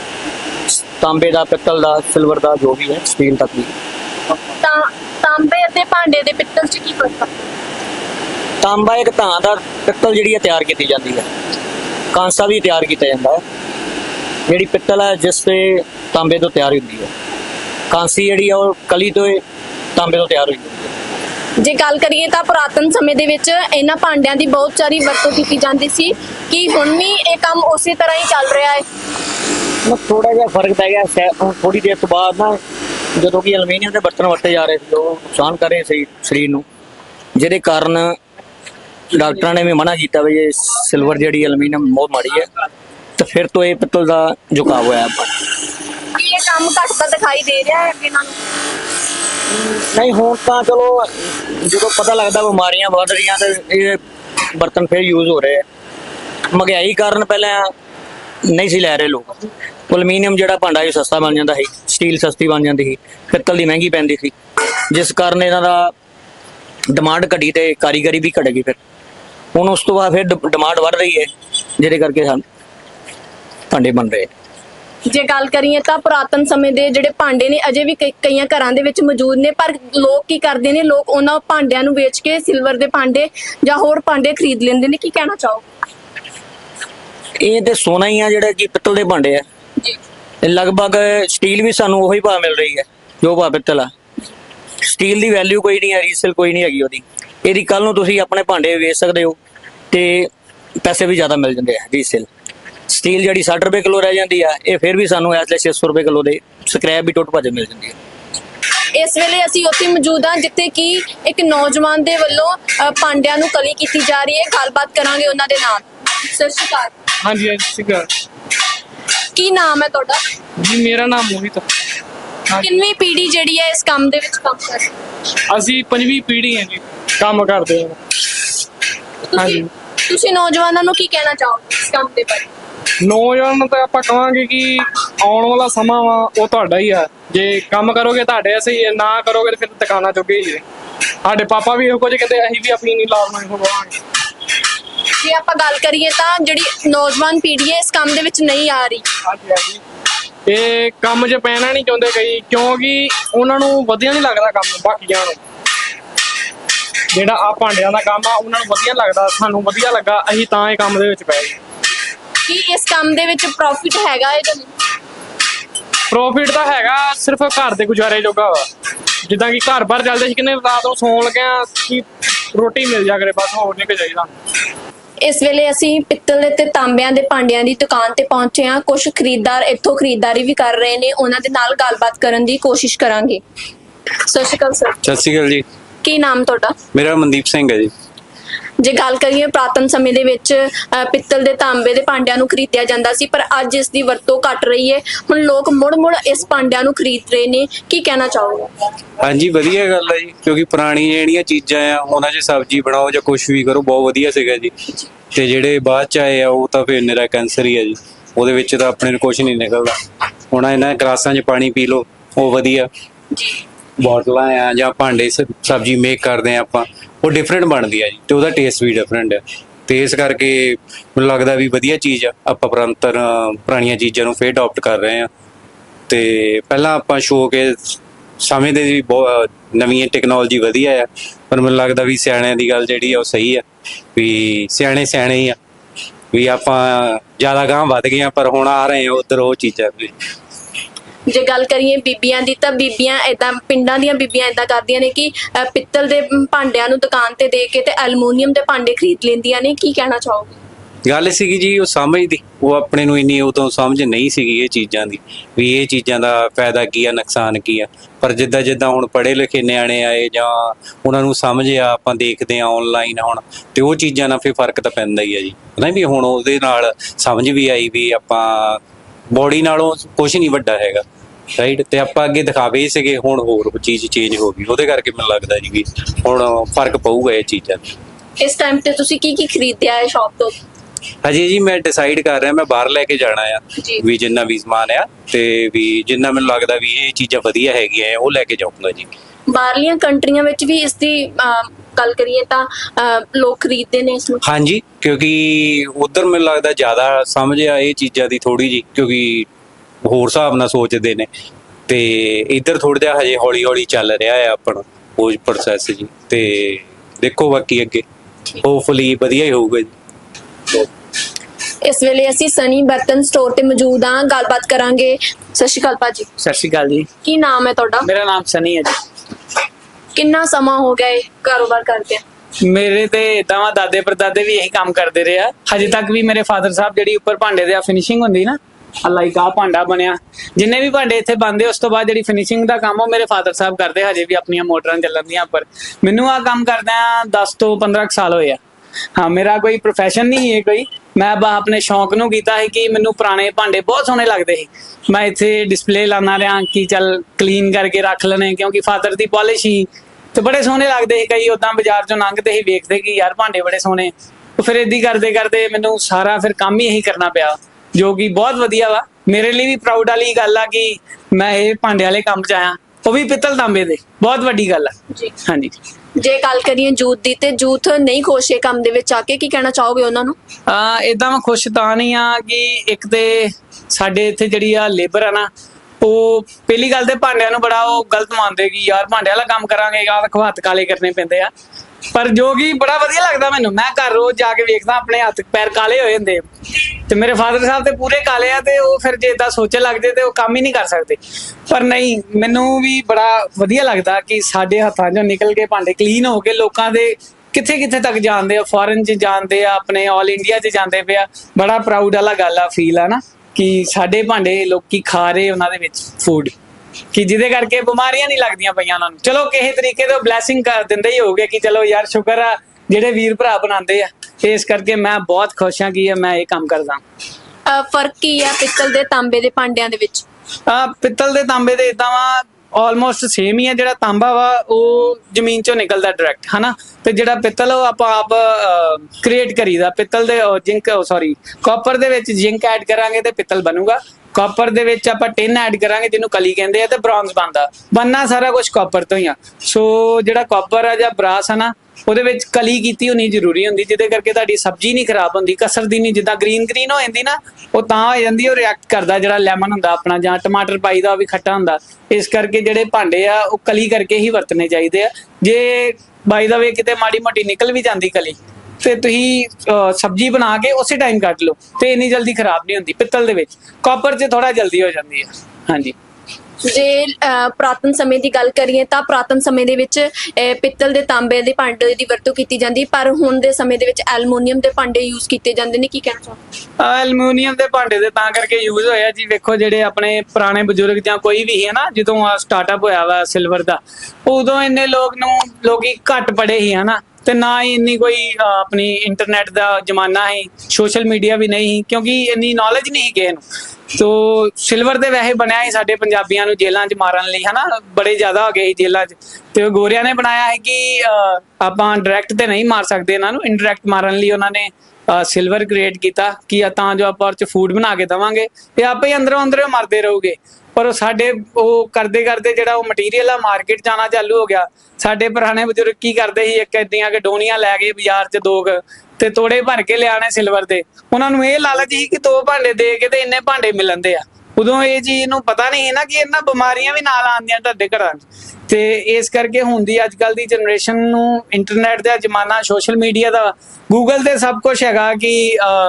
ਤਾਂਬੇ ਦਾ ਪਿੱਤਲ ਦਾ ਸਿਲਵਰ ਦਾ ਜੋ ਵੀ ਹੈ ਸਟੀਲ ਤੱਕ ਵੀ। ਤਾਂ ਤਾਂਬੇ ਅਤੇ ਭਾਂਡੇ ਦੇ ਪਿੱਤਲ 'ਚ ਕੀ ਫ਼ਰਕ ਤਾਂਬਾ ਇੱਕ ਧਾਂ ਦਾ ਪਿੱਤਲ ਜਿਹੜੀ ਹੈ ਤਿਆਰ ਕੀਤੀ ਜਾਂਦੀ ਹੈ। ਕਾਂਸਾ ਵੀ ਤਿਆਰ ਕੀਤਾ ਜਾਂਦਾ ਹੈ। ਜਿਹੜੀ ਪਿੱਤਲ ਹੈ ਜਿਸ ਤੇ ਤਾਂਬੇ ਤੋਂ ਤਿਆਰ ਹੁੰਦੀ ਹੈ। ਕਾਂਸੀ ਜਿਹੜੀ ਆ ਉਹ ਕਲੀ ਤੋਂ ਤਾਂਬੇ ਤੋਂ ਤਿਆਰ ਹੋਈ ਹੁੰਦੀ ਹੈ ਜੇ ਗੱਲ ਕਰੀਏ ਤਾਂ ਪੁਰਾਤਨ ਸਮੇਂ ਦੇ ਵਿੱਚ ਇਹਨਾਂ ਭਾਂਡਿਆਂ ਦੀ ਬਹੁਤ ਸਾਰੀ ਵਰਤੋਂ ਕੀਤੀ ਜਾਂਦੀ ਸੀ ਕਿ ਹੁਣ ਵੀ ਇਹ ਕੰਮ ਉਸੇ ਤਰ੍ਹਾਂ ਹੀ ਚੱਲ ਰਿਹਾ ਹੈ? ਨਾ ਥੋੜਾ ਜਿਹਾ ਫ਼ਰਕ ਪੈ ਗਿਆ ਹੁਣ ਥੋੜੀ ਦੇਰ ਤੋਂ ਬਾਅਦ ਨਾ ਜਦੋਂ ਕਿ ਐਲੂਮੀਨੀਅਮ ਦੇ ਬਰਤਨ ਵਰਤੇ ਜਾ ਰਹੇ ਸੀ ਉਹ ਨੁਕਸਾਨ ਕਰ ਰਹੇ ਸੀ ਸਰੀਰ ਨੂੰ। ਜਿਹਦੇ ਕਾਰਨ ਡਾਕਟਰਾਂ ਨੇ ਵੀ ਮਨਾ ਕੀਤਾ ਵੀ ਇਹ ਸਿਲਵਰ ਜਿਹੜੀ ਐਲੂਮੀਨੀਅਮ ਬਹੁਤ ਮਾੜੀ ਹੈ ਤੇ ਫਿਰ ਤੋਂ ਇਹ ਪਿੱਤਲ ਦਾ ਝੁਕਾਅ ਹੋਇਆ ਆਪਾਂ। ਕੀ ਇਹ ਕੰਮ ਘਟਦਾ ਦਿਖਾਈ ਦੇ ਰਿਹਾ ਹੈ ਇਹਨਾਂ ਨੂੰ ਨਹੀਂ, ਹੁਣ ਤਾਂ ਚਲੋ, ਜਦੋਂ ਪਤਾ ਲੱਗਦਾ ਬਿਮਾਰੀਆਂ ਵੱਧ ਰਹੀਆਂ ਤੇ ਇਹ ਬਰਤਨ ਫਿਰ ਯੂਜ਼ ਹੋ ਰਹੇ ਆ। ਮਹਿੰਗਾਈ ਕਾਰਨ ਪਹਿਲਾਂ ਨਹੀਂ ਸੀ ਲੈ ਰਹੇ ਲੋਕ। ਐਲੂਮੀਨੀਅਮ ਜਿਹੜਾ ਭਾਂਡਾ ਇਹ ਸਸਤਾ ਬਣ ਜਾਂਦਾ ਸੀ ਸਟੀਲ ਸਸਤੀ ਬਣ ਜਾਂਦੀ ਸੀ ਪਿੱਤਲ ਦੀ ਮਹਿੰਗੀ ਪੈਂਦੀ ਸੀ। ਜਿਸ ਕਾਰਨ ਇਹਨਾਂ ਦਾ ਡਿਮਾਂਡ ਘਟੀ ਤੇ ਕਾਰੀਗਰੀ ਵੀ ਘਟ ਗਈ ਫਿਰ। ਹੁਣ ਉਸ ਤੋਂ ਬਾਅਦ ਫਿਰ ਡਿਮਾਂਡ ਵੱਧ ਰਹੀ ਹੈ, ਜਿਹਦੇ ਕਰਕੇ ਸਾਨੂੰ ਭਾਂਡੇ ਬਣ ਰਹੇ ਜੇ ਗੱਲ ਕਰੀਏ ਤਾਂ ਪੁਰਾਤਨ ਸਮੇਂ ਦੇ ਜਿਹੜੇ ਭਾਂਡੇ ਨੇ ਅਜੇ ਵੀ ਕਈ- ਕਈਆਂ ਘਰਾਂ ਦੇ ਵਿੱਚ ਮੌਜੂਦ ਨੇ ਪਰ ਲੋਕ ਕੀ ਕਰਦੇ ਨੇ ਲੋਕ ਉਹਨਾਂ ਭਾਂਡਿਆਂ ਨੂੰ ਵੇਚ ਕੇ ਸਿਲਵਰ ਦੇ ਭਾਂਡੇ ਜਾਂ ਹੋਰ ਭਾਂਡੇ ਖਰੀਦ ਲੈਂਦੇ ਨੇ ਕੀ ਕਹਿਣਾ ਚਾਹੋ ਇਹ ਤੇ ਸੋਨਾ ਹੀ ਆ ਜਿਹੜਾ ਕਿ ਪਿੱਤਲ ਦੇ ਭਾਂਡੇ ਆ। ਜੀ। ਲਗਭਗ ਸਟੀਲ ਵੀ ਸਾਨੂੰ ਉਹੀ ਭਾਅ ਮਿਲ ਰਹੀ ਹੈ ਜੋ ਭਾਅ ਪਿੱਤਲ ਆ। ਸਟੀਲ ਦੀ ਵੈਲਿਊ ਕੋਈ ਨਹੀਂ ਹੈ ਰੀਸੇਲ ਕੋਈ ਨਹੀਂ ਹੈਗੀ ਉਹਦੀ। ਇਹਦੀ ਕੱਲ ਨੂੰ ਤੁਸੀਂ ਆਪਣੇ ਭਾਂਡੇ ਵੇਚ ਸਕਦੇ ਹੋ ਤੇ ਪੈਸੇ ਵੀ ਜ਼ਿਆਦਾ ਮਿਲ ਜਾਂਦੇ ਆ ਰੀਸੇਲ ਸਟੀਲ ਜਿਹੜੀ 60 ਰੁਪਏ ਕਿਲੋ ਰਹਿ ਜਾਂਦੀ ਆ ਇਹ ਫਿਰ ਵੀ ਸਾਨੂੰ ਇਸ ਲਈ 600 ਰੁਪਏ ਕਿਲੋ ਦੇ ਸਕ੍ਰੈਪ ਵੀ ਟੁੱਟ ਭੱਜ ਮਿਲ ਜਾਂਦੀ ਹੈ ਇਸ ਵੇਲੇ ਅਸੀਂ ਉੱਥੇ ਮੌਜੂਦ ਹਾਂ ਜਿੱਥੇ ਕਿ ਇੱਕ ਨੌਜਵਾਨ ਦੇ ਵੱਲੋਂ ਅ, ਭਾਂਡਿਆਂ ਨੂੰ ਕਲੀ ਕੀਤੀ ਜਾ ਰਹੀ ਹੈ। ਗੱਲਬਾਤ ਕਰਾਂਗੇ ਉਹਨਾਂ ਦੇ ਨਾਲ। ਸਤਿ ਸ਼੍ਰੀ ਅਕਾਲ। ਹਾਂਜੀ ਹਾਂਜੀ ਸਿਗਾ ਕੀ ਨਾਮ ਹੈ ਤੁਹਾਡਾ? ਜੀ ਮੇਰਾ ਨਾਮ ਮੋਹਿਤ ਹਾਂਜੀ। ਕਿੰਨਵੀਂ ਪੀੜ੍ਹੀ ਜਿਹੜੀ ਹੈ ਇਸ ਕੰਮ ਦੇ ਵਿੱਚ ਕੰਮ ਕਰ ਅਸੀਂ ਪੰਜਵੀਂ ਪੀੜ੍ਹੀ ਹਾਂ ਜੀ। ਕੰਮ ਕਰਦੇ ਹਾਂ ਤੁਸੀਂ ਹਾਂਜੀ। ਤੁਸੀਂ ਨੌਜਵਾਨਾਂ ਨੂੰ ਕੀ ਕਹਿਣਾ ਚਾਹੋਗੇ ਇਸ ਕੰਮ ਦੇ ਬਾਰੇ? ਨੌਜਵਾਨ ਨੂੰ ਤਾਂ ਆਪਾਂ ਕਹਾਂਗੇ ਕਿ ਆਉਣ ਵਾਲਾ ਸਮਾਂ ਵਾ ਉਹ ਤੁਹਾਡਾ ਹੀ ਆ। ਜੇ ਕੰਮ ਕਰੋਗੇ ਤੁਹਾਡੇ ਅਸੀਂ ਜੇ ਨਾ ਕਰੋਗੇ ਤਾਂ ਫਿਰ ਦੁਕਾਨਾਂ ਚੁੱਕੇ ਹੀ ਹੈ ਸਾਡੇ ਪਾਪਾ ਵੀ ਇਹੋ ਕੁਝ ਕਹਿੰਦੇ ਅਸੀਂ ਵੀ ਆਪਣੀ ਨਹੀਂ ਲਾਉਣਾ ਇਹੋ ਕਹਾਂਗੇ ਜੇ ਆਪਾਂ ਗੱਲ ਕਰੀਏ ਤਾਂ ਜਿਹੜੀ ਨੌਜਵਾਨ ਪੀੜ੍ਹੀ ਹੈ ਇਸ ਕੰਮ ਦੇ ਵਿੱਚ ਨਹੀਂ ਆ ਰਹੀ। ਹਾਂਜੀ ਹਾਂਜੀ। ਇਹ ਕੰਮ 'ਚ ਪੈਣਾ ਨਹੀਂ ਚਾਹੁੰਦੇ ਕਈ ਕਿਉਂਕਿ ਉਹਨਾਂ ਨੂੰ ਵਧੀਆ ਨਹੀਂ ਲੱਗਦਾ ਕੰਮ ਬਾਕੀਆਂ ਨੂੰ। ਜਿਹੜਾ ਆ ਭਾਂਡਿਆਂ ਦਾ ਕੰਮ ਆ ਉਹਨਾਂ ਨੂੰ ਵਧੀਆ ਲੱਗਦਾ ਸਾਨੂੰ ਵਧੀਆ ਲੱਗਾ ਅਸੀਂ ਤਾਂ ਇਹ ਕੰਮ ਦੇ ਵਿੱਚ ਪੈ ਗਏ ਕੀ ਇਸ ਕੰਮ ਦੇ ਵਿੱਚ ਪ੍ਰੋਫਿਟ ਹੈਗਾ ਹੈ ਜਾਂ ਨਹੀਂ ਪ੍ਰੋਫਿਟ ਤਾਂ ਹੈਗਾ ਸਿਰਫ ਘਰ ਦੇ ਗੁਜ਼ਾਰੇ ਜੋਗਾ ਵਾ। ਜਿੱਦਾਂ ਕਿ ਘਰ ਬਾਰ ਚੱਲਦੇ ਸੀ ਕਿੰਨੇ ਰਾਤ ਨੂੰ ਸੌਣ ਲੱਗਿਆ ਕਿ ਰੋਟੀ ਮਿਲ ਜਾ ਕਰੇ ਬਸ ਹੋਰ ਨਹੀਂ ਕੁਝ ਚਾਹੀਦਾ। ਇਸ ਵੇਲੇ ਅਸੀਂ ਪਿੱਤਲ ਦੇ ਤੇ ਤਾਂਬਿਆਂ ਦੇ ਭਾਂਡਿਆਂ ਦੀ ਦੁਕਾਨ ਤੇ ਪਹੁੰਚੇ ਹਾਂ। ਕੁਝ ਖਰੀਦਦਾਰ ਇੱਥੋਂ ਖਰੀਦਦਾਰੀ ਵੀ ਕਰ ਰਹੇ ਨੇ। ਉਹਨਾਂ ਦੇ ਨਾਲ ਗੱਲਬਾਤ ਕਰਨ ਦੀ ਕੋਸ਼ਿਸ਼ ਕਰਾਂਗੇ। ਸਤਿ ਸ਼੍ਰੀ ਅਕਾਲ ਸਰ। ਸਤਿ ਸ਼੍ਰੀ ਅਕਾਲ ਜੀ। ਕੀ ਨਾਮ ਤੁਹਾਡਾ? ਮੇਰਾ ਮਨਦੀਪ ਸਿੰਘ ਹੈ ਜੀ। ਜੇ ਗੱਲ ਕਰੀਏ ਪੁਰਾਤਨ ਸਮੇਂ ਦੇ ਵਿੱਚ ਪਿੱਤਲ ਦੇ ਤਾਂਬੇ ਦੇ ਭਾਂਡਿਆਂ ਨੂੰ ਖਰੀਦਿਆ ਜਾਂਦਾ ਸੀ, ਪਰ ਅੱਜ ਇਸ ਦੀ ਵਰਤੋਂ ਘਟ ਰਹੀ ਹੈ। ਹੁਣ ਲੋਕ ਮੁੜ-ਮੁੜ ਇਸ ਭਾਂਡਿਆਂ ਨੂੰ ਖਰੀਦ ਰਹੇ ਨੇ। ਕੀ ਕਹਿਣਾ ਚਾਹੋਗੇ? ਹਾਂਜੀ, ਵਧੀਆ ਗੱਲ ਹੈ ਜੀ, ਕਿਉਂਕਿ ਪੁਰਾਣੀ ਜਿਹੜੀਆਂ ਚੀਜ਼ਾਂ ਆ, ਉਹਨਾਂ 'ਚ ਸਬਜ਼ੀ ਬਣਾਓ ਜਾਂ ਕੁਝ ਵੀ ਕਰੋ, ਬਹੁਤ ਵਧੀਆ ਸੀਗਾ ਜੀ। ਤੇ ਜਿਹੜੇ ਬਾਅਦ 'ਚ ਆਏ ਆ, ਉਹ ਤਾਂ ਫਿਰ ਨਿਰਾ ਕੈਂਸਰ ਹੀ ਆ ਜੀ। ਉਹਦੇ ਵਿੱਚ ਤਾਂ ਆਪਣੇ ਨੂੰ ਕੁਝ ਨਹੀਂ ਨਿਕਲਦਾ। ਹੁਣ ਇਹਨਾਂ ਗਲਾਸਾਂ 'ਚ ਪਾਣੀ ਪੀ ਲਓ, ਉਹ ਵਧੀਆ। ਬੋਟਲਾਂ ਆ ਜਾਂ ਭਾਂਡੇ ਸ- ਸਬਜ਼ੀ ਮੇਕ ਕਰਦੇ ਆ ਆਪਾਂ, ਉਹ ਡਿਫਰੈਂਟ ਬਣਦੀ ਆ ਜੀ ਤੇ ਉਹਦਾ ਟੇਸਟ ਵੀ ਡਿਫਰੈਂਟ ਆ। ਤੇ ਇਸ ਕਰਕੇ ਮੈਨੂੰ ਲੱਗਦਾ ਵੀ ਵਧੀਆ ਚੀਜ਼ ਆ, ਆਪਾਂ ਪਰੰਤਰ ਪੁਰਾਣੀਆਂ ਚੀਜ਼ਾਂ ਨੂੰ ਫੇਰ ਅਡਾਪਟ ਕਰ ਰਹੇ ਆ। ਤੇ ਪਹਿਲਾਂ ਆਪਾਂ ਸ਼ੋਅ ਕੇ ਸਮੇਂ ਦੇ ਵੀ ਬਹੁਤ ਨਵੀਂ ਟੈਕਨੋਲੋਜੀ ਵਧੀਆ ਆ, ਪਰ ਮੈਨੂੰ ਲੱਗਦਾ ਵੀ ਸਿਆਣਿਆਂ ਦੀ ਗੱਲ ਜਿਹੜੀ ਆ ਉਹ ਸਹੀ ਆ, ਵੀ ਸਿਆਣੇ ਸਿਆਣੇ ਹੀ ਆ। ਵੀ ਆਪਾਂ ਜ਼ਿਆਦਾ ਗਾਂਹ ਵੱਧ ਗਏ ਆ, ਪਰ ਹੁਣ ਆ ਰਹੇ ਆ, ਉਧਰ ਉਹ ਚੀਜ਼ਾਂ ਵੀ। ਜੇ ਗੱਲ ਕਰੀਏ ਬੀਬੀਆਂ ਦੀ ਤਾਂ ਬੀਬੀਆਂ ਇਦਾਂ ਪਿੰਡਾਂ ਦੀਆਂ ਬੀਬੀਆਂ ਇਦਾਂ ਕਰਦੀਆਂ ਨੇ ਕਿ ਪਿੱਤਲ ਦੇ ਭਾਂਡਿਆਂ ਨੂੰ ਦੁਕਾਨ ਤੇ ਦੇ ਕੇ ਤੇ ਐਲੂਮੀਨੀਅਮ ਦੇ ਭਾਂਡੇ ਖਰੀਦ ਲੈਂਦੀਆਂ ਨੇ, ਕੀ ਕਹਿਣਾ ਚਾਹੋਗੇ? ਗੱਲ ਸੀਗੀ ਜੀ, ਉਹ ਸਮਝਦੀ, ਉਹ ਆਪਣੇ ਨੂੰ ਇੰਨੀ ਉਦੋਂ ਸਮਝ ਨਹੀਂ ਸੀਗੀ ਇਹ ਚੀਜ਼ਾਂ ਦੀ, ਵੀ ਇਹ ਚੀਜ਼ਾਂ ਦਾ ਫਾਇਦਾ ਕੀ ਆ, ਨੁਕਸਾਨ ਕੀ ਆ। ਪਰ ਜਿੱਦਾਂ ਜਿੱਦਾਂ ਹੁਣ ਪੜ੍ਹੇ ਲਿਖੇ ਨਿਆਣੇ ਆਏ ਜਾਂ ਉਹਨਾਂ ਨੂੰ ਸਮਝ ਆ, ਆਪਾਂ ਦੇਖਦੇ ਆ ਆਨਲਾਈਨ ਹੁਣ, ਤੇ ਉਹ ਚੀਜ਼ਾਂ ਨਾਲ ਫੇਰ ਫ਼ਰਕ ਤਾਂ ਪੈਂਦਾ ਹੀ ਆ ਜੀ। ਨਹੀਂ ਵੀ ਹੁਣ ਉਹਦੇ ਨਾਲ ਸਮਝ ਵੀ ਆਈ ਵੀ ਆਪਾਂ ਬੋਡੀ ਨਾਲੋਂ ਕੁਝ ਨਹੀਂ ਵੱਡਾ ਹੈਗਾ ਰਾਈਟ ਤੇ ਆਪਾਂ ਅੱਗੇ ਦਿਖਾਵੇ ਹੀ ਸੀਗੇ ਹੁਣ ਹੋਰ ਚੀਜ਼ ਚੇਂਜ ਹੋ ਗਈ। ਉਹਦੇ ਕਰਕੇ ਮੈਨੂੰ ਲੱਗਦਾ ਜੀ ਕਿ ਹੁਣ ਫ਼ਰਕ ਪਊਗਾ ਇਹ ਚੀਜ਼ਾਂ ਇਸ ਟਾਈਮ ਤੇ ਤੁਸੀਂ ਕੀ ਕੀ ਖਰੀਦਿਆ ਹੈ ਸ਼ਾਪ ਤੋਂ? ਹਜੇ ਜੀ ਮੈਂ ਡਿਸਾਈਡ ਕਰ ਰਿਹਾ ਮੈਂ ਬਾਹਰ ਲੈ ਕੇ ਜਾਣਾ ਆ ਜੀ। ਵੀ ਜਿੰਨਾ ਵੀ ਸਮਾਨ ਆ ਤੇ ਵੀ ਜਿੰਨਾ ਮੈਨੂੰ ਲੱਗਦਾ ਵੀ ਇਹ ਚੀਜ਼ਾਂ ਵਧੀਆ ਹੈਗੀਆਂ ਆ, ਉਹ ਲੈ ਕੇ ਜਾਊਂਗਾ ਜੀ। ਬਾਹਰਲੀਆਂ ਕੰਟਰੀਆਂ ਵਿੱਚ ਵੀ ਇਸ ਦੀ ਗੱਲ ਕਰੀਏ ਤਾਂ ਲੋਕ ਖਰੀਦਦੇ ਨੇ ਇਸ ਨੂੰ। ਹਾਂਜੀ ਕਿਉਂਕਿ ਉਧਰ ਮੈਨੂੰ ਲੱਗਦਾ ਜ਼ਿਆਦਾ ਸਮਝ ਆ ਇਹ ਚੀਜ਼ਾਂ ਦੀ ਥੋੜੀ ਜੀ ਕਿਉਂਕਿ ਹੋਰ ਹਿਸਾਬ ਨਾਲ ਸੋਚਦੇ ਨੇ। ਤੇ ਇੱਧਰ ਥੋੜਾ ਜਿਹਾ ਹਜੇ ਹੌਲੀ ਹੌਲੀ ਚੱਲ ਰਿਹਾ ਹੈ ਆਪਣਾ ਉਹ ਪ੍ਰੋਸੈਸ ਜੀ। ਤੇ ਦੇਖੋ ਬਾਕੀ ਅੱਗੇ। ਹੋਪਫੁਲੀ ਵਧੀਆ ਹੀ ਹੋਊਗਾ ਜੀ। ਇਸ ਵੇਲੇ ਅਸੀਂ ਸਨੀ ਬਰਤਨ ਸਟੋਰ ਤੇ ਮੌਜੂਦ ਹਾਂ। ਗੱਲਬਾਤ ਕਰਾਂਗੇ। ਸਤਿ ਸ਼੍ਰੀ ਅਕਾਲ ਭਾਜੀ। ਸਤਿ ਸ਼੍ਰੀ ਅਕਾਲ ਜੀ। ਕੀ ਨਾਮ ਹੈ ਤੁਹਾਡਾ? ਮੇਰਾ ਨਾਮ ਸਨੀ ਹੈ ਜੀ। ਕਿੰਨਾ ਸਮਾਂ ਹੋ ਗਿਆ ਇਹ ਕਾਰੋਬਾਰ ਕਰਦੇ ਮੇਰੇ ਤੇ ਇਦਾਂ ਦਾਦੇ ਪਰਦਾਦੇ ਵੀ ਇਹੀ ਕੰਮ ਕਰਦੇ ਰਹੇ ਆ। ਹਜੇ ਤੱਕ ਵੀ ਮੇਰੇ ਫਾਦਰ ਸਾਹਿਬ ਜਿਹੜੀ ਉੱਪਰ ਭਾਂਡੇ ਦੇ ਆ ਫਿਨਿਸ਼ਿੰਗ ਹੁੰਦੀ ਨਾ ਲਾਈਕ ਆ ਭਾਂਡਾ ਬਣਿਆ। ਜਿੰਨੇ ਵੀ ਭਾਂਡੇ ਇੱਥੇ ਬਣਦੇ, ਉਸ ਤੋਂ ਬਾਅਦ ਜਿਹੜੀ ਫਿਨਿਸ਼ਿੰਗ ਦਾ ਕੰਮ ਉਹ ਮੇਰੇ ਫਾਦਰ ਸਾਹਿਬ ਕਰਦੇ, ਹਜੇ ਵੀ ਆਪਣੀਆਂ ਮੋਟਰਾਂ ਚੱਲਣ ਦੀਆਂ ਮੈਨੂੰ ਆ ਕੰਮ ਕਰਦਿਆਂ 10 ਤੋਂ 15 ਸਾਲ ਹੋਏ ਆ। ਹਾਂ, ਮੇਰਾ ਕੋਈ ਪ੍ਰੋਫੈਸ਼ਨ ਨਹੀਂ ਹੈ ਕੋਈ। ਮੈਂ ਬਾ ਆਪਣੇ ਸ਼ੌਂਕ ਨੂੰ ਕੀਤਾ ਹੈ ਕਿ ਮੈਨੂੰ ਪੁਰਾਣੇ ਭਾਂਡੇ ਬਹੁਤ ਸੋਹਣੇ ਲੱਗਦੇ ਸੀ। ਮੈਂ ਇੱਥੇ ਡਿਸਪਲੇ ਲਾਣਾ ਰਿਆਂ ਕਿ ਚੱਲ ਕਲੀਨ ਕਰਕੇ ਰੱਖ ਲੈਣੇ, ਕਿਉਂਕਿ ਫਾਦਰ ਦੀ ਪਾਲਿਸ਼ ਹੀ ਤੇ ਬੜੇ ਸੋਹਣੇ ਲੱਗਦੇ ਸੀ ਕਈ ਉਦਾਂ ਬਾਜ਼ਾਰ ਚੋਂ ਲੰਘਦੇ ਸੀ ਵੇਖਦੇ ਕਿ ਯਾਰ ਭਾਂਡੇ ਬੜੇ ਸੋਹਣੇ। ਉਹ ਫਿਰ ਇਦਾਂ ਕਰਦੇ ਕਰਦੇ ਮੈਨੂੰ ਸਾਰਾ ਫਿਰ ਕੰਮ ਹੀ ਇਹੀ ਕਰਨਾ ਪਿਆ ਜੋ ਕਿ ਬਹੁਤ ਵਧੀਆ ਵਾ। ਮੇਰੇ ਲਈ ਵੀ ਪ੍ਰਾਊਡ ਵਾਲੀ ਗੱਲ ਆ ਕਿ ਮੈਂ ਇਹ ਭਾਂਡੇ ਵਾਲੇ ਕੰਮ ਚ ਆਇਆ। ਉਹ ਵੀ ਪਿੱਤਲ ਤਾਂਬੇ ਦੇ ਬਹੁਤ ਵੱਡੀ ਗੱਲ ਆ। ਜੀ। ਹਾਂਜੀ। ਜੇ ਗੱਲ ਕਰੀਏ ਜੂਥ ਦੀ ਤੇ ਜੂਥ ਨਹੀਂ ਖੁਸ਼ ਇਹ ਕੰਮ ਦੇ ਵਿੱਚ ਆ ਕੇ ਕੀ ਕਹਿਣਾ ਚਾਹੋਗੇ ਉਹਨਾਂ ਨੂੰ? ਆ ਇਦਾਂ ਮੈਂ ਖੁਸ਼ ਤਾਂ ਨਹੀਂ ਆ ਕਿ ਇੱਕ ਤੇ ਸਾਡੇ ਇੱਥੇ ਜਿਹੜੀ ਆ ਲੇਬਰ ਆ ਨਾ ਉਹ ਪਹਿਲੀ ਗੱਲ ਤੇ ਭਾਂਡਿਆਂ ਨੂੰ ਬੜਾ ਉਹ ਗਲਤ ਮੰਨਦੇ ਕਿ ਯਾਰ ਭਾਂਡਿਆਂ ਵਾਲਾ ਕੰਮ ਕਰਾਂਗੇ ਗਾਲ ਹੱਥ ਕਾਲੇ ਕਰਨੇ ਪੈਂਦੇ ਆ। ਪਰ ਜੋ ਕਿ ਬੜਾ ਵਧੀਆ ਲੱਗਦਾ ਮੈਨੂੰ, ਮੈਂ ਘਰ ਰੋਜ਼ ਜਾ ਕੇ ਵੇਖਦਾ, ਆਪਣੇ ਹੱਥ ਪੈਰ ਕਾਲੇ ਹੋਏ ਹੁੰਦੇ ਤੇ ਮੇਰੇ ਫਾਦਰ ਸਾਹਿਬ ਤੇ ਪੂਰੇ ਕਾਲੇ ਆ ਤੇ ਉਹ ਫਿਰ ਜੇ ਇਦਾਂ ਸੋਚੇ ਲੱਗ ਜੇ ਤੇ ਉਹ ਕੰਮ ਹੀ ਨਹੀਂ ਕਰ ਸਕਦੇ। ਪਰ ਨਹੀਂ, ਮੈਨੂੰ ਵੀ ਬੜਾ ਵਧੀਆ ਲੱਗਦਾ ਕਿ ਸਾਡੇ ਹੱਥਾਂ 'ਚੋਂ ਨਿਕਲ ਕੇ ਭਾਂਡੇ ਕਲੀਨ ਹੋ ਕੇ ਲੋਕਾਂ ਦੇ ਕਿੱਥੇ ਕਿੱਥੇ ਤੱਕ ਜਾਂਦੇ ਆ ਫੋਰਨ 'ਚ ਜਾਂਦੇ ਆ, ਆਪਣੇ ਆਲ ਇੰਡੀਆ 'ਚ ਜਾਂਦੇ ਪਿਆ ਬੜਾ ਪ੍ਰਾਊਡ ਵਾਲਾ ਗੱਲ ਆ ਫੀਲ ਆ ਨਾ। ਕਿ ਸਾਡੇ ਭਾਂਡੇ ਲੋਕੀ ਖਾ ਰਹੇ ਉਹਨਾਂ ਦੇ ਵਿੱਚ ਫੂਡ ਕਿ ਜਿਹਦੇ ਕਰਕੇ ਬਿਮਾਰੀਆਂ ਨਹੀਂ ਲੱਗਦੀਆਂ ਪਈਆਂ ਉਹਨਾਂ ਨੂੰ। ਚਲੋ ਕਿਸੇ ਤਰੀਕੇ ਤੋਂ ਬਲੇਸਿੰਗ ਕਰ ਦਿੰਦੇ ਹੀ ਹੋਗੇ ਕਿ ਚਲੋ ਯਾਰ ਸ਼ੁਕਰ ਆ ਜਿਹੜੇ ਵੀਰ ਭਰਾ ਬਣਾਉਂਦੇ ਆ। ਇਸ ਕਰਕੇ ਮੈਂ ਬਹੁਤ ਖੁਸ਼ ਹਾਂ ਕਿ ਮੈਂ ਇਹ ਕੰਮ ਕਰਦਾ। ਫ਼ਰਕ ਕੀ ਆ ਪਿੱਤਲ ਦੇ ਤਾਂਬੇ ਦੇ ਭਾਂਡਿਆਂ ਦੇ ਵਿੱਚ? ਆ ਪਿੱਤਲ ਦੇ ਤਾਂਬੇ ਦੇ ਇਦਾਂ ਵਾ ਆਲਮੋਸਟ ਸੇਮ ਹੀ ਆ ਜਿਹੜਾ ਤਾਂਬਾ ਵਾ, ਉਹ ਜ਼ਮੀਨ ਚੋਂ ਨਿਕਲਦਾ ਡਾਇਰੈਕਟ ਹਨਾ? ਤੇ ਜਿਹੜਾ ਪਿੱਤਲ, ਉਹ ਆਪਾਂ ਆਪ ਕ੍ਰੀਏਟ ਕਰੀਦਾ। ਪਿੱਤਲ ਦੇ ਜਿੰਕ ਸੌਰੀ ਕਾਪਰ ਦੇ ਵਿੱਚ ਜਿੰਕ ਐਡ ਕਰਾਂਗੇ ਤੇ ਪਿੱਤਲ ਬਣੂਗਾ। ਕਾਪਰ ਦੇ ਵਿੱਚ ਆਪਾਂ ਟਿਨ ਐਡ ਕਰਾਂਗੇ, ਜਿਹਨੂੰ ਕਲੀ ਕਹਿੰਦੇ ਆ, ਤੇ ਬ੍ਰੌਂਜ਼ ਬਣਦਾ। ਬੰਨਾ ਸਾਰਾ ਕੁਝ ਕਾਪਰ ਤੋਂ ਹੀ ਆ। ਸੋ ਜਿਹੜਾ ਕਾਪਰ ਆ ਜਾਂ ਬਰਾਸ ਆ ਨਾ ਉਹਦੇ ਵਿੱਚ ਕਲੀ ਕੀਤੀ ਹੋਣੀ ਜ਼ਰੂਰੀ ਹੁੰਦੀ, ਜਿਹਦੇ ਕਰਕੇ ਤੁਹਾਡੀ ਸਬਜ਼ੀ ਨਹੀਂ ਖਰਾਬ ਹੁੰਦੀ ਕਸਰ ਦੀ ਨਹੀਂ, ਜਿੱਦਾਂ ਗ੍ਰੀਨ ਗ੍ਰੀਨ ਹੋ ਜਾਂਦੀ ਨਾ, ਉਹ ਤਾਂ ਹੋ ਜਾਂਦੀ, ਉਹ ਰਿਐਕਟ ਕਰਦਾ, ਜਿਹੜਾ ਲੈਮਨ ਹੁੰਦਾ ਆਪਣਾ, ਜਾਂ ਟਮਾਟਰ ਪਾਈਦਾ ਉਹ ਵੀ ਖੱਟਾ ਹੁੰਦਾ। ਇਸ ਕਰਕੇ ਜਿਹੜੇ ਭਾਂਡੇ ਆ, ਉਹ ਕਲੀ ਕਰਕੇ ਹੀ ਵਰਤਣੇ ਚਾਹੀਦੇ ਆ। ਜੇ ਬਾਈ ਦਾ ਵੇ ਕਿਤੇ ਮਾੜੀ ਮੋਟੀ ਨਿਕਲ ਵੀ ਜਾਂਦੀ ਕਲੀ, ਤੇ ਤੁਸੀਂ ਸਬਜ਼ੀ ਬਣਾ ਕੇ ਉਸੇ ਟਾਈਮ ਕੱਟ ਲਓ, ਤੇ ਇੰਨੀ ਜਲਦੀ ਖਰਾਬ ਨਹੀਂ ਹੁੰਦੀ, ਪਿੱਤਲ ਦੇ ਵਿੱਚ। ਕਾਪਰ 'ਚ ਥੋੜਾ ਜਲਦੀ ਹੋ ਜਾਂਦੀ ਹੈ ਹਾਂਜੀ। ਜੇ ਅਹ, ਸਮੇਂ ਦੀ ਗੱਲ ਕਰੀਏ ਤਾਂ ਪੁਰਾਤਨ ਸਮੇਂ ਦੇ ਵਿੱਚ ਪਿੱਤਲ ਦੇ ਤਾਂਬੇ ਦੇ ਭਾਂਡੇ ਦੀ ਵਰਤੋਂ ਕੀਤੀ ਜਾਂਦੀ ਪਰ ਹੁਣ ਦੇ ਸਮੇਂ ਦੇ ਵਿੱਚ ਐਲੂਮੀਨੀਅਮ ਦੇ ਭਾਂਡੇ ਯੂਜ਼ ਕੀਤੇ ਜਾਂਦੇ ਨੇ ਕੀ ਕਹਿਣਾ ਚਾਹੋ ਐਲੂਮੀਨੀਅਮ ਦੇ ਭਾਂਡੇ ਦੇ ਤਾਂ ਕਰਕੇ ਯੂਜ਼ ਹੋਇਆ ਜੀ ਵੇਖੋ ਜਿਹੜੇ ਆਪਣੇ ਪੁਰਾਣੇ ਬਜ਼ੁਰਗ ਜਾਂ ਕੋਈ ਵੀ ਹੈ ਨਾ ਜਦੋਂ ਆ ਸਟਾਰਟਅਪ ਹੋਇਆ ਵਾ ਸਿਲਵਰ ਦਾ ਉਦੋਂ ਇੰਨੇ ਲੋਕ ਨੂੰ ਲੋਕੀ ਘੱਟ ਪੜੇ ਹੀ ਹਨਾ ਤੇ ਨਾ ਹੀ ਇੰਨੀ ਕੋਈ ਅਹ, ਆਪਣੀ ਇੰਟਰਨੈਟ ਦਾ ਜ਼ਮਾਨਾ ਹੈ ਸੋਸ਼ਲ ਮੀਡੀਆ ਵੀ ਨਹੀਂ ਸੀ ਕਿਉਂਕਿ ਇੰਨੀ ਨੌਲੇਜ ਨਹੀਂ ਸੀ ਕਿਸੇ ਨੂੰ। ਤੋ ਸਿਲਵਰ ਦੇ ਵੈਸੇ ਬਣਿਆ ਸੀ ਸਾਡੇ ਪੰਜਾਬੀਆਂ ਨੂੰ ਜੇਲ੍ਹਾਂ 'ਚ ਮਾਰਨ ਲਈ ਹਨਾ? ਬੜੇ ਜ਼ਿਆਦਾ ਹੋ ਗਏ ਸੀ ਜੇਲ੍ਹਾਂ 'ਚ। ਤੇ ਉਹ ਗੋਰਿਆਂ ਨੇ ਬਣਾਇਆ ਹੈ ਕਿ ਅਹ, ਆਪਾਂ ਡਾਇਰੈਕਟ ਤੇ ਨਹੀਂ ਮਾਰ ਸਕਦੇ ਇਹਨਾਂ ਨੂੰ ਇਨਡਾਇਰੈਕਟ ਮਾਰਨ ਲਈ ਉਹਨਾਂ ਨੇ ਸਿਲਵਰ ਕ੍ਰੀਏਟ ਕੀਤਾ ਕਿ ਆ ਤਾਂ ਜੋ ਆਪਾਂ ਉਹ 'ਚ ਫੂਡ ਬਣਾ ਕੇ ਦਵਾਂਗੇ। ਤੇ ਆਪੇ ਹੀ ਅੰਦਰੋਂ ਅੰਦਰੋਂ ਮਰਦੇ ਰਹੋਗੇ। ਪਰ ਉਹ ਸਾਡੇ ਉਹ ਕਰਦੇ ਕਰਦੇ ਜਿਹੜਾ ਉਹ ਮਟੀਰੀਅਲ ਆ ਮਾਰਕੀਟ ਜਾਣਾ ਚਾਲੂ ਹੋ ਗਿਆ। ਸਾਡੇ ਪੁਰਾਣੇ ਬਜ਼ੁਰਗ ਕੀ ਕਰਦੇ ਸੀ, ਇੱਕ ਇਦਾਂ ਕਿ ਡੋਨੀਆਂ ਲੈ ਗਏ ਬਾਜ਼ਾਰ 'ਚ ਦੋ ਤੇ ਤੋੜੇ ਭਰ ਕੇ ਲਿਆਣੇ ਸਿਲਵਰ ਦੇ। ਉਹਨਾਂ ਨੂੰ ਇਹ ਲਾਲਚ ਸੀ ਕਿ ਦੋ ਭਾਂਡੇ ਦੇ ਕੇ ਤੇ ਇੰਨੇ ਭਾਂਡੇ ਮਿਲਣਦੇ ਆ। ਉਦੋਂ ਇਹ ਚੀਜ਼ ਨੂੰ ਪਤਾ ਨਹੀਂ ਸੀ ਨਾ ਕਿ ਇਹਨਾਂ ਬਿਮਾਰੀਆਂ ਵੀ ਨਾਲ ਆਉਂਦੀਆਂ ਤੁਹਾਡੇ ਘਰਾਂ 'ਚ। ਤੇ ਇਸ ਕਰਕੇ ਹੁਣ ਦੀ ਅੱਜ ਕੱਲ ਦੀ ਜਨਰੇਸ਼ਨ ਨੂੰ ਇੰਟਰਨੈਟ ਦਾ ਜ਼ਮਾਨਾ ਸੋਸ਼ਲ ਮੀਡੀਆ ਦਾ ਗੂਗਲ ਤੇ ਸਭ ਕੁਝ ਹੈਗਾ ਕਿ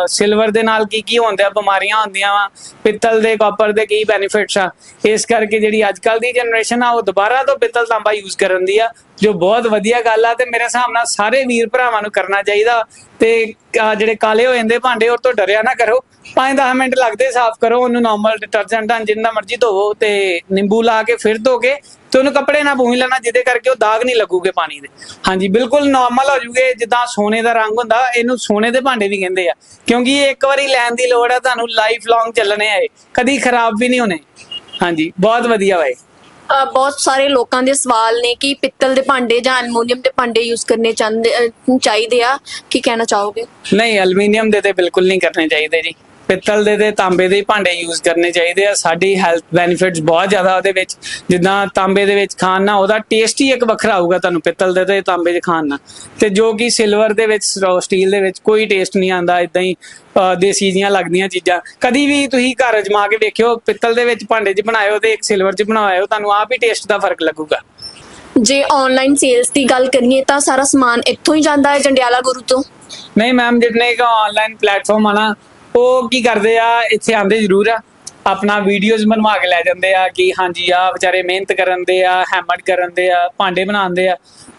ਸਿਲਵਰ ਦੇ ਨਾਲ ਕੀ ਕੀ ਹੁੰਦੇ ਬਿਮਾਰੀਆਂ ਹੁੰਦੀਆਂ ਵਾ, ਪਿੱਤਲ ਦੇ ਕਾਪਰ ਦੇ ਕੀ ਬੈਨੀਫਿਟਸ ਆ। ਇਸ ਕਰਕੇ ਜਿਹੜੀ ਅੱਜ ਕੱਲ ਦੀ ਜਨਰੇਸ਼ਨ ਆ, ਉਹ ਦੁਬਾਰਾ ਤੋਂ ਪਿੱਤਲ ਤਾਂਬਾ ਯੂਜ਼ ਕਰਨ ਦੀ ਆ, ਜੋ ਬਹੁਤ ਵਧੀਆ ਗੱਲ ਆ ਤੇ ਮੇਰੇ ਹਿਸਾਬ ਨਾਲ ਸਾਰੇ ਵੀਰ ਭਰਾਵਾਂ ਨੂੰ ਕਰਨਾ ਚਾਹੀਦਾ। ਤੇ ਜਿਹੜੇ ਕਾਲੇ ਹੋ ਜਾਂਦੇ ਭਾਂਡੇ, ਉਹ ਤੋਂ ਡਰਿਆ ਨਾ ਕਰੋ। 5-10 ਮਿੰਟ ਲੱਗਦੇ, ਸਾਫ਼ ਕਰੋ, ਉਹਨੂੰ ਨਾਰਮਲ ਡਿਟਰਜੈਂਟ ਨਾਲ ਜਿੰਨਾ ਮਰਜ਼ੀ ਧੋਵੋ ਤੇ ਨਿੰਬੂ ਲਾ ਕੇ ਫਿਰ ਧੋ ਕੇ ਤੇ ਉਹਨੂੰ ਕੱਪੜੇ ਨਾਲ ਪੂੰਝ ਲੈਣਾ ਜਿਹਦੇ ਕਰਕੇ ਉਹ ਦਾਗ ਨਹੀਂ ਲੱਗੂਗੇ ਪਾਣੀ ਦੇ। ਹਾਂਜੀ ਬਿਲਕੁਲ ਨਾਰਮਲ ਹੋ ਜੂਗੇ ਜਿੱਦਾਂ ਸੋਨੇ ਦਾ ਰੰਗ ਹੁੰਦਾ ਇਹਨੂੰ ਸੋਨੇ ਦੇ ਭਾਂਡੇ ਵੀ ਕਹਿੰਦੇ ਆ। ਕਿਉਂਕਿ ਇਹ ਇੱਕ ਵਾਰੀ ਲੈਣ ਦੀ ਲੋੜ ਆ ਤੁਹਾਨੂੰ ਲਾਈਫ ਲੌਂਗ ਚੱਲਣੇ ਆ ਇਹ। ਕਦੀ ਖਰਾਬ ਵੀ ਨਹੀਂ ਹੋਣੇ। ਹਾਂਜੀ ਬਹੁਤ ਵਧੀਆ ਅਹ, ਬਹੁਤ ਸਾਰੇ ਲੋਕਾਂ ਦੇ ਸਵਾਲ ਨੇ ਕਿ ਪਿੱਤਲ ਦੇ ਭਾਂਡੇ ਜਾਂ ਐਲੂਮੀਨੀਅਮ ਦੇ ਭਾਂਡੇ ਯੂਜ਼ ਕਰਨੇ ਚਾਹੁੰਦੇ ਆ। ਕੀ ਕਹਿਣਾ ਚਾਹੋਗੇ? ਨਹੀਂ ਐਲੂਮੀਨੀਅਮ ਦੇ ਤੇ ਬਿਲਕੁਲ ਨਹੀਂ ਕਰਨੇ ਚਾਹੀਦੇ ਜੀ। ਪਿੱਤਲ ਦੇ ਤੇ ਤਾਂਬੇ ਦੇ ਭਾਂਡੇ ਯੂਜ਼ ਕਰਨੇ ਚਾਹੀਦੇ ਆ। ਸਾਡੀ ਹੈਲਥ ਬੈਨੀਫਿਟਸ ਬਹੁਤ ਜ਼ਿਆਦਾ ਉਹਦੇ ਵਿੱਚ। ਜਿੱਦਾਂ ਤਾਂਬੇ ਦੇ ਵਿੱਚ ਖਾਣ ਨਾਲ ਉਹਦਾ ਟੇਸਟ ਹੀ ਇੱਕ ਵੱਖਰਾ ਆਊਗਾ ਤੁਹਾਨੂੰ ਪਿੱਤਲ ਦੇ ਤੇ ਤਾਂਬੇ 'ਚ ਖਾਣ ਨਾਲ। ਤੇ ਜੋ ਕਿ ਸਿਲਵਰ ਦੇ ਵਿੱਚ ਸਟੀਲ ਦੇ ਵਿੱਚ ਕੋਈ ਟੇਸਟ ਨਹੀਂ ਆਂਦਾ ਇਦਾਂ ਹੀ ਦੇਸੀ ਜੀਆਂ ਲੱਗਦੀਆਂ ਚੀਜ਼ਾਂ। ਕਦੀ ਵੀ ਤੁਸੀਂ ਘਰ ਅਜਮਾ ਕੇ ਵੇਖਿਓ ਪਿੱਤਲ ਦੇ ਵਿੱਚ ਭਾਂਡੇ 'ਚ ਬਣਾਇਓ ਤੇ ਇੱਕ ਸਿਲਵਰ 'ਚ ਬਣਾਇਓ ਤੁਹਾਨੂੰ ਆਪ ਹੀ ਟੇਸਟ ਦਾ ਫ਼ਰਕ ਲੱਗੂਗਾ। ਜੇ ਆਨਲਾਈਨ ਸੇਲਸ ਦੀ ਗੱਲ ਕਰੀਏ ਤਾਂ ਸਾਰਾ ਸਮਾਨ ਇੱਥੋਂ ਹੀ ਜਾਂਦਾ ਹੈ ਜੰਡਿਆਲਾ ਗੁਰੂ ਤੋਂ? ਨਹੀਂ ਮੈਮ ਜਿਤਨੇ ਕਾ ਆਨਲਾਈਨ ਪਲੇਟਫਾਰਮ ਆ ਨਾ ਉਹ ਕੀ ਕਰਦੇ ਆ, ਇੱਥੇ ਆਂਦੇ ਜ਼ਰੂਰ ਆ। ਆਪਣਾ ਵੀਡੀਓਜ਼ ਬਣਵਾ ਕੇ ਲੈ ਜਾਂਦੇ ਆ ਕਿ ਹਾਂਜੀ ਆ ਵਿਚਾਰੇ ਮਿਹਨਤ ਕਰਨ ਦੇ ਆ ਹੈਮਰ ਕਰਨ ਦੇ ਆ, ਭਾਂਡੇ ਬਣਾਉਂਦੇ ਆ।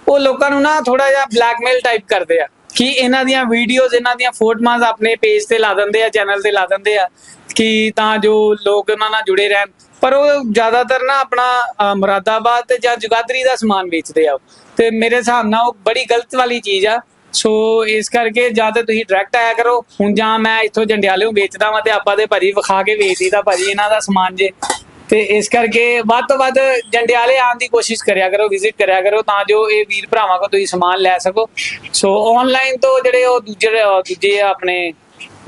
ਉਹ ਲੋਕਾਂ ਨੂੰ ਨਾ ਥੋੜਾ ਜਿਹਾ ਬਲੈਕਮੇਲ ਟਾਈਪ ਕਰਦੇ ਆ ਕਿ ਇਹਨਾਂ ਦੀਆਂ ਵੀਡੀਓਜ਼ ਇਹਨਾਂ ਦੀਆਂ ਫੋਟੋਆਂ ਆਪਣੇ ਪੇਜ ਤੇ ਲਾ ਦਿੰਦੇ ਆ ਚੈਨਲ ਤੇ ਲਾ ਦਿੰਦੇ ਆ ਕਿ ਤਾਂ ਜੋ ਲੋਕ ਉਹਨਾਂ ਨਾਲ ਜੁੜੇ ਰਹਿਣ। ਪਰ ਉਹ ਜ਼ਿਆਦਾਤਰ ਨਾ ਆਪਣਾ ਮੁਰਾਦਾਬਾਦ ਤੇ ਜਾਂ ਜੁਗਾਦਰੀ ਦਾ ਸਮਾਨ ਵੇਚਦੇ ਆ ਉਹ। ਤੇ ਮੇਰੇ ਹਿਸਾਬ ਨਾਲ ਉਹ ਬੜੀ ਗਲਤ ਵਾਲੀ ਚੀਜ਼ ਆ। ਸੋ ਇਸ ਕਰਕੇ ਜਾਂ ਤੇ ਤੁਸੀਂ ਡਾਇਰੈਕਟ ਆਇਆ ਕਰੋ। ਹੁਣ ਜਾਂ ਮੈਂ ਇੱਥੋਂ ਜੰਡਿਆਲਿਓਂ ਵੇਚਦਾ ਵਾਂ ਤੇ ਆਪਾਂ ਦੇ ਭਾਜੀ ਵਿਖਾ ਕੇ ਵੇਚ ਦਈਦਾ ਭਾਜੀ ਇਹਨਾਂ ਦਾ ਸਮਾਨ ਜੇ। ਤੇ ਇਸ ਕਰਕੇ ਵੱਧ ਤੋਂ ਵੱਧ ਜੰਡਿਆਲੇ ਆਉਣ ਦੀ ਕੋਸ਼ਿਸ਼ ਕਰਿਆ ਕਰੋ ਵਿਜ਼ਿਟ ਕਰਿਆ ਕਰੋ ਤਾਂ ਜੋ ਇਹ ਵੀਰ ਭਰਾਵਾਂ ਕੋਲ ਤੁਸੀਂ ਸਮਾਨ ਲੈ ਸਕੋ। ਸੋ ਆਨਲਾਈਨ ਤੋਂ ਜਿਹੜੇ ਉਹ ਦੂਜੇ ਅਹ ਦੂਜੇ ਆਪਣੇ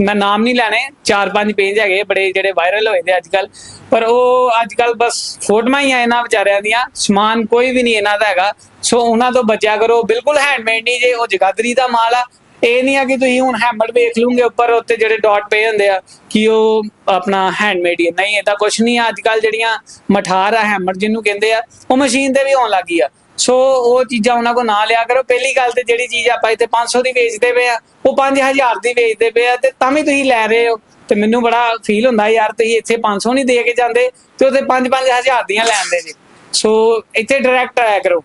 ਮੈਂ ਨਾਮ ਨਹੀਂ ਲੈਣੇ, ਚਾਰ ਪੰਜ ਪੇਜ ਹੈਗੇ, ਬੜੇ ਜਿਹੜੇ ਵਾਇਰਲ ਹੋਏ ਨੇ ਅੱਜ ਕੱਲ ਪਰ ਉਹ ਅੱਜ ਕੱਲ ਬਸ ਫੋਟੋਆਂ ਹੀ ਆ ਇਹਨਾਂ ਵਿਚਾਰਿਆਂ ਦੀਆਂ, ਸਮਾਨ ਕੋਈ ਵੀ ਨਹੀਂ ਇਹਨਾਂ ਦਾ ਹੈਗਾ। ਸੋ ਉਹਨਾਂ ਤੋਂ ਬਚਿਆ ਕਰੋ, ਬਿਲਕੁਲ ਹੈਂਡਮੇਡ ਨਹੀਂ ਜੇ, ਉਹ ਜਗਾਦਰੀ ਦਾ ਮਾਲ ਆ। ਇਹ ਨਹੀਂ ਆ ਕਿ ਤੁਸੀਂ ਹੁਣ ਹੈਮਰ ਵੇਖ ਲੂਗੇ ਉੱਪਰ ਉੱਤੇ ਜਿਹੜੇ ਡਾਟ ਪਏ ਹੁੰਦੇ ਆ, ਕਿ ਉਹ ਆਪਣਾ ਹੈਂਡਮੇਡ ਹੀ ਹੈ। ਨਹੀਂ ਇਹਦਾ ਕੁਝ ਨਹੀਂ ਆ। ਅੱਜ ਕੱਲ ਜਿਹੜੀਆਂ ਮਠਾਰ ਆ ਹੈਮਰ ਜਿਹਨੂੰ ਕਹਿੰਦੇ ਆ, ਉਹ ਮਸ਼ੀਨ ਤੇ ਵੀ ਆਉਣ ਲੱਗੀ ਆ। ਸੋ ਉਹ ਚੀਜ਼ਾਂ ਉਹਨਾਂ ਕੋ ਨਾ ਲਿਆ ਕਰੋ। ਪਹਿਲੀ ਗੱਲ ਤੇ ਜਿਹੜੀ ਚੀਜ਼ ਆਪਾਂ ਇੱਥੇ 500 ਦੀ ਵੇਚਦੇ ਪਏ ਆ ਉਹ 5000 ਦੀ ਵੇਚਦੇ ਪਏ ਆ ਤੇ ਤਾਂ ਵੀ ਤੁਸੀਂ ਲੈ ਰਹੇ ਹੋ। ਤੇ ਮੈਨੂੰ ਬੜਾ ਫੀਲ ਹੁੰਦਾ ਯਾਰ ਤੁਸੀਂ ਇੱਥੇ 500 ਨਹੀਂ ਦੇ ਕੇ ਜਾਂਦੇ ਤੇ ਉੱਥੇ 5-5000 ਦੀਆਂ ਲੈਂਦੇ ਜੀ। ਸੋ ਇੱਥੇ ਡਾਇਰੈਕਟ ਆਇਆ ਕਰੋ।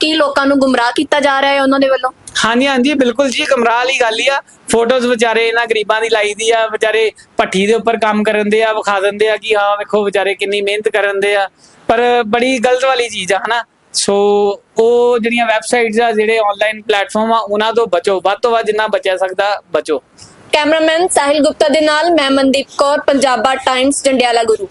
ਕੀ ਲੋਕਾਂ ਨੂੰ ਗੁੰਮਰਾਹ ਕੀਤਾ ਜਾ ਰਿਹਾ ਹੈ ਉਹਨਾਂ ਦੇ ਵੱਲੋਂ? ਹਾਂਜੀ ਹਾਂਜੀ ਬਿਲਕੁਲ ਜੀ ਕਮਰਾ ਵਾਲੀ ਗੱਲ ਹੀ ਆ। ਫੋਟੋਜ਼ ਵਿਚਾਰੇ ਇਹਨਾਂ ਗਰੀਬਾਂ ਦੀ ਲਾਈ ਦੀ ਆ ਵਿਚਾਰੇ ਭੱਠੀ ਦੇ ਉੱਪਰ ਕੰਮ ਕਰਨ ਦੇ ਆ ਵਿਖਾ ਦਿੰਦੇ ਆ ਕਿ ਹਾਂ ਵੇਖੋ ਵਿਚਾਰੇ ਕਿੰਨੀ ਮਿਹਨਤ ਕਰਨ ਦੇ ਆ। ਪਰ ਬੜੀ ਗਲਤ ਵਾਲੀ ਚੀਜ਼ ਆ ਹਨਾ? ਸੋ ਉਹ ਜਿਹੜੀਆਂ ਵੈਬਸਾਈਟਸ ਆ, ਜਿਹੜੇ ਆਨਲਾਈਨ ਪਲੇਟਫਾਰਮ ਆ, ਉਹਨਾਂ ਤੋਂ ਬਚੋ। ਵੱਧ ਤੋਂ ਵੱਧ ਜਿੰਨਾ ਬਚਿਆ ਸਕਦਾ, ਬਚੋ। ਕੈਮਰਾਮੈਨ ਸਾਹਿਲ ਗੁਪਤਾ ਦੇ ਨਾਲ ਮੈਂ ਮਨਦੀਪ ਕੌਰ, ਪੰਜਾਬਾ ਟਾਈਮਸ ਜੰਡਿਆਲਾ ਗੁਰੂ।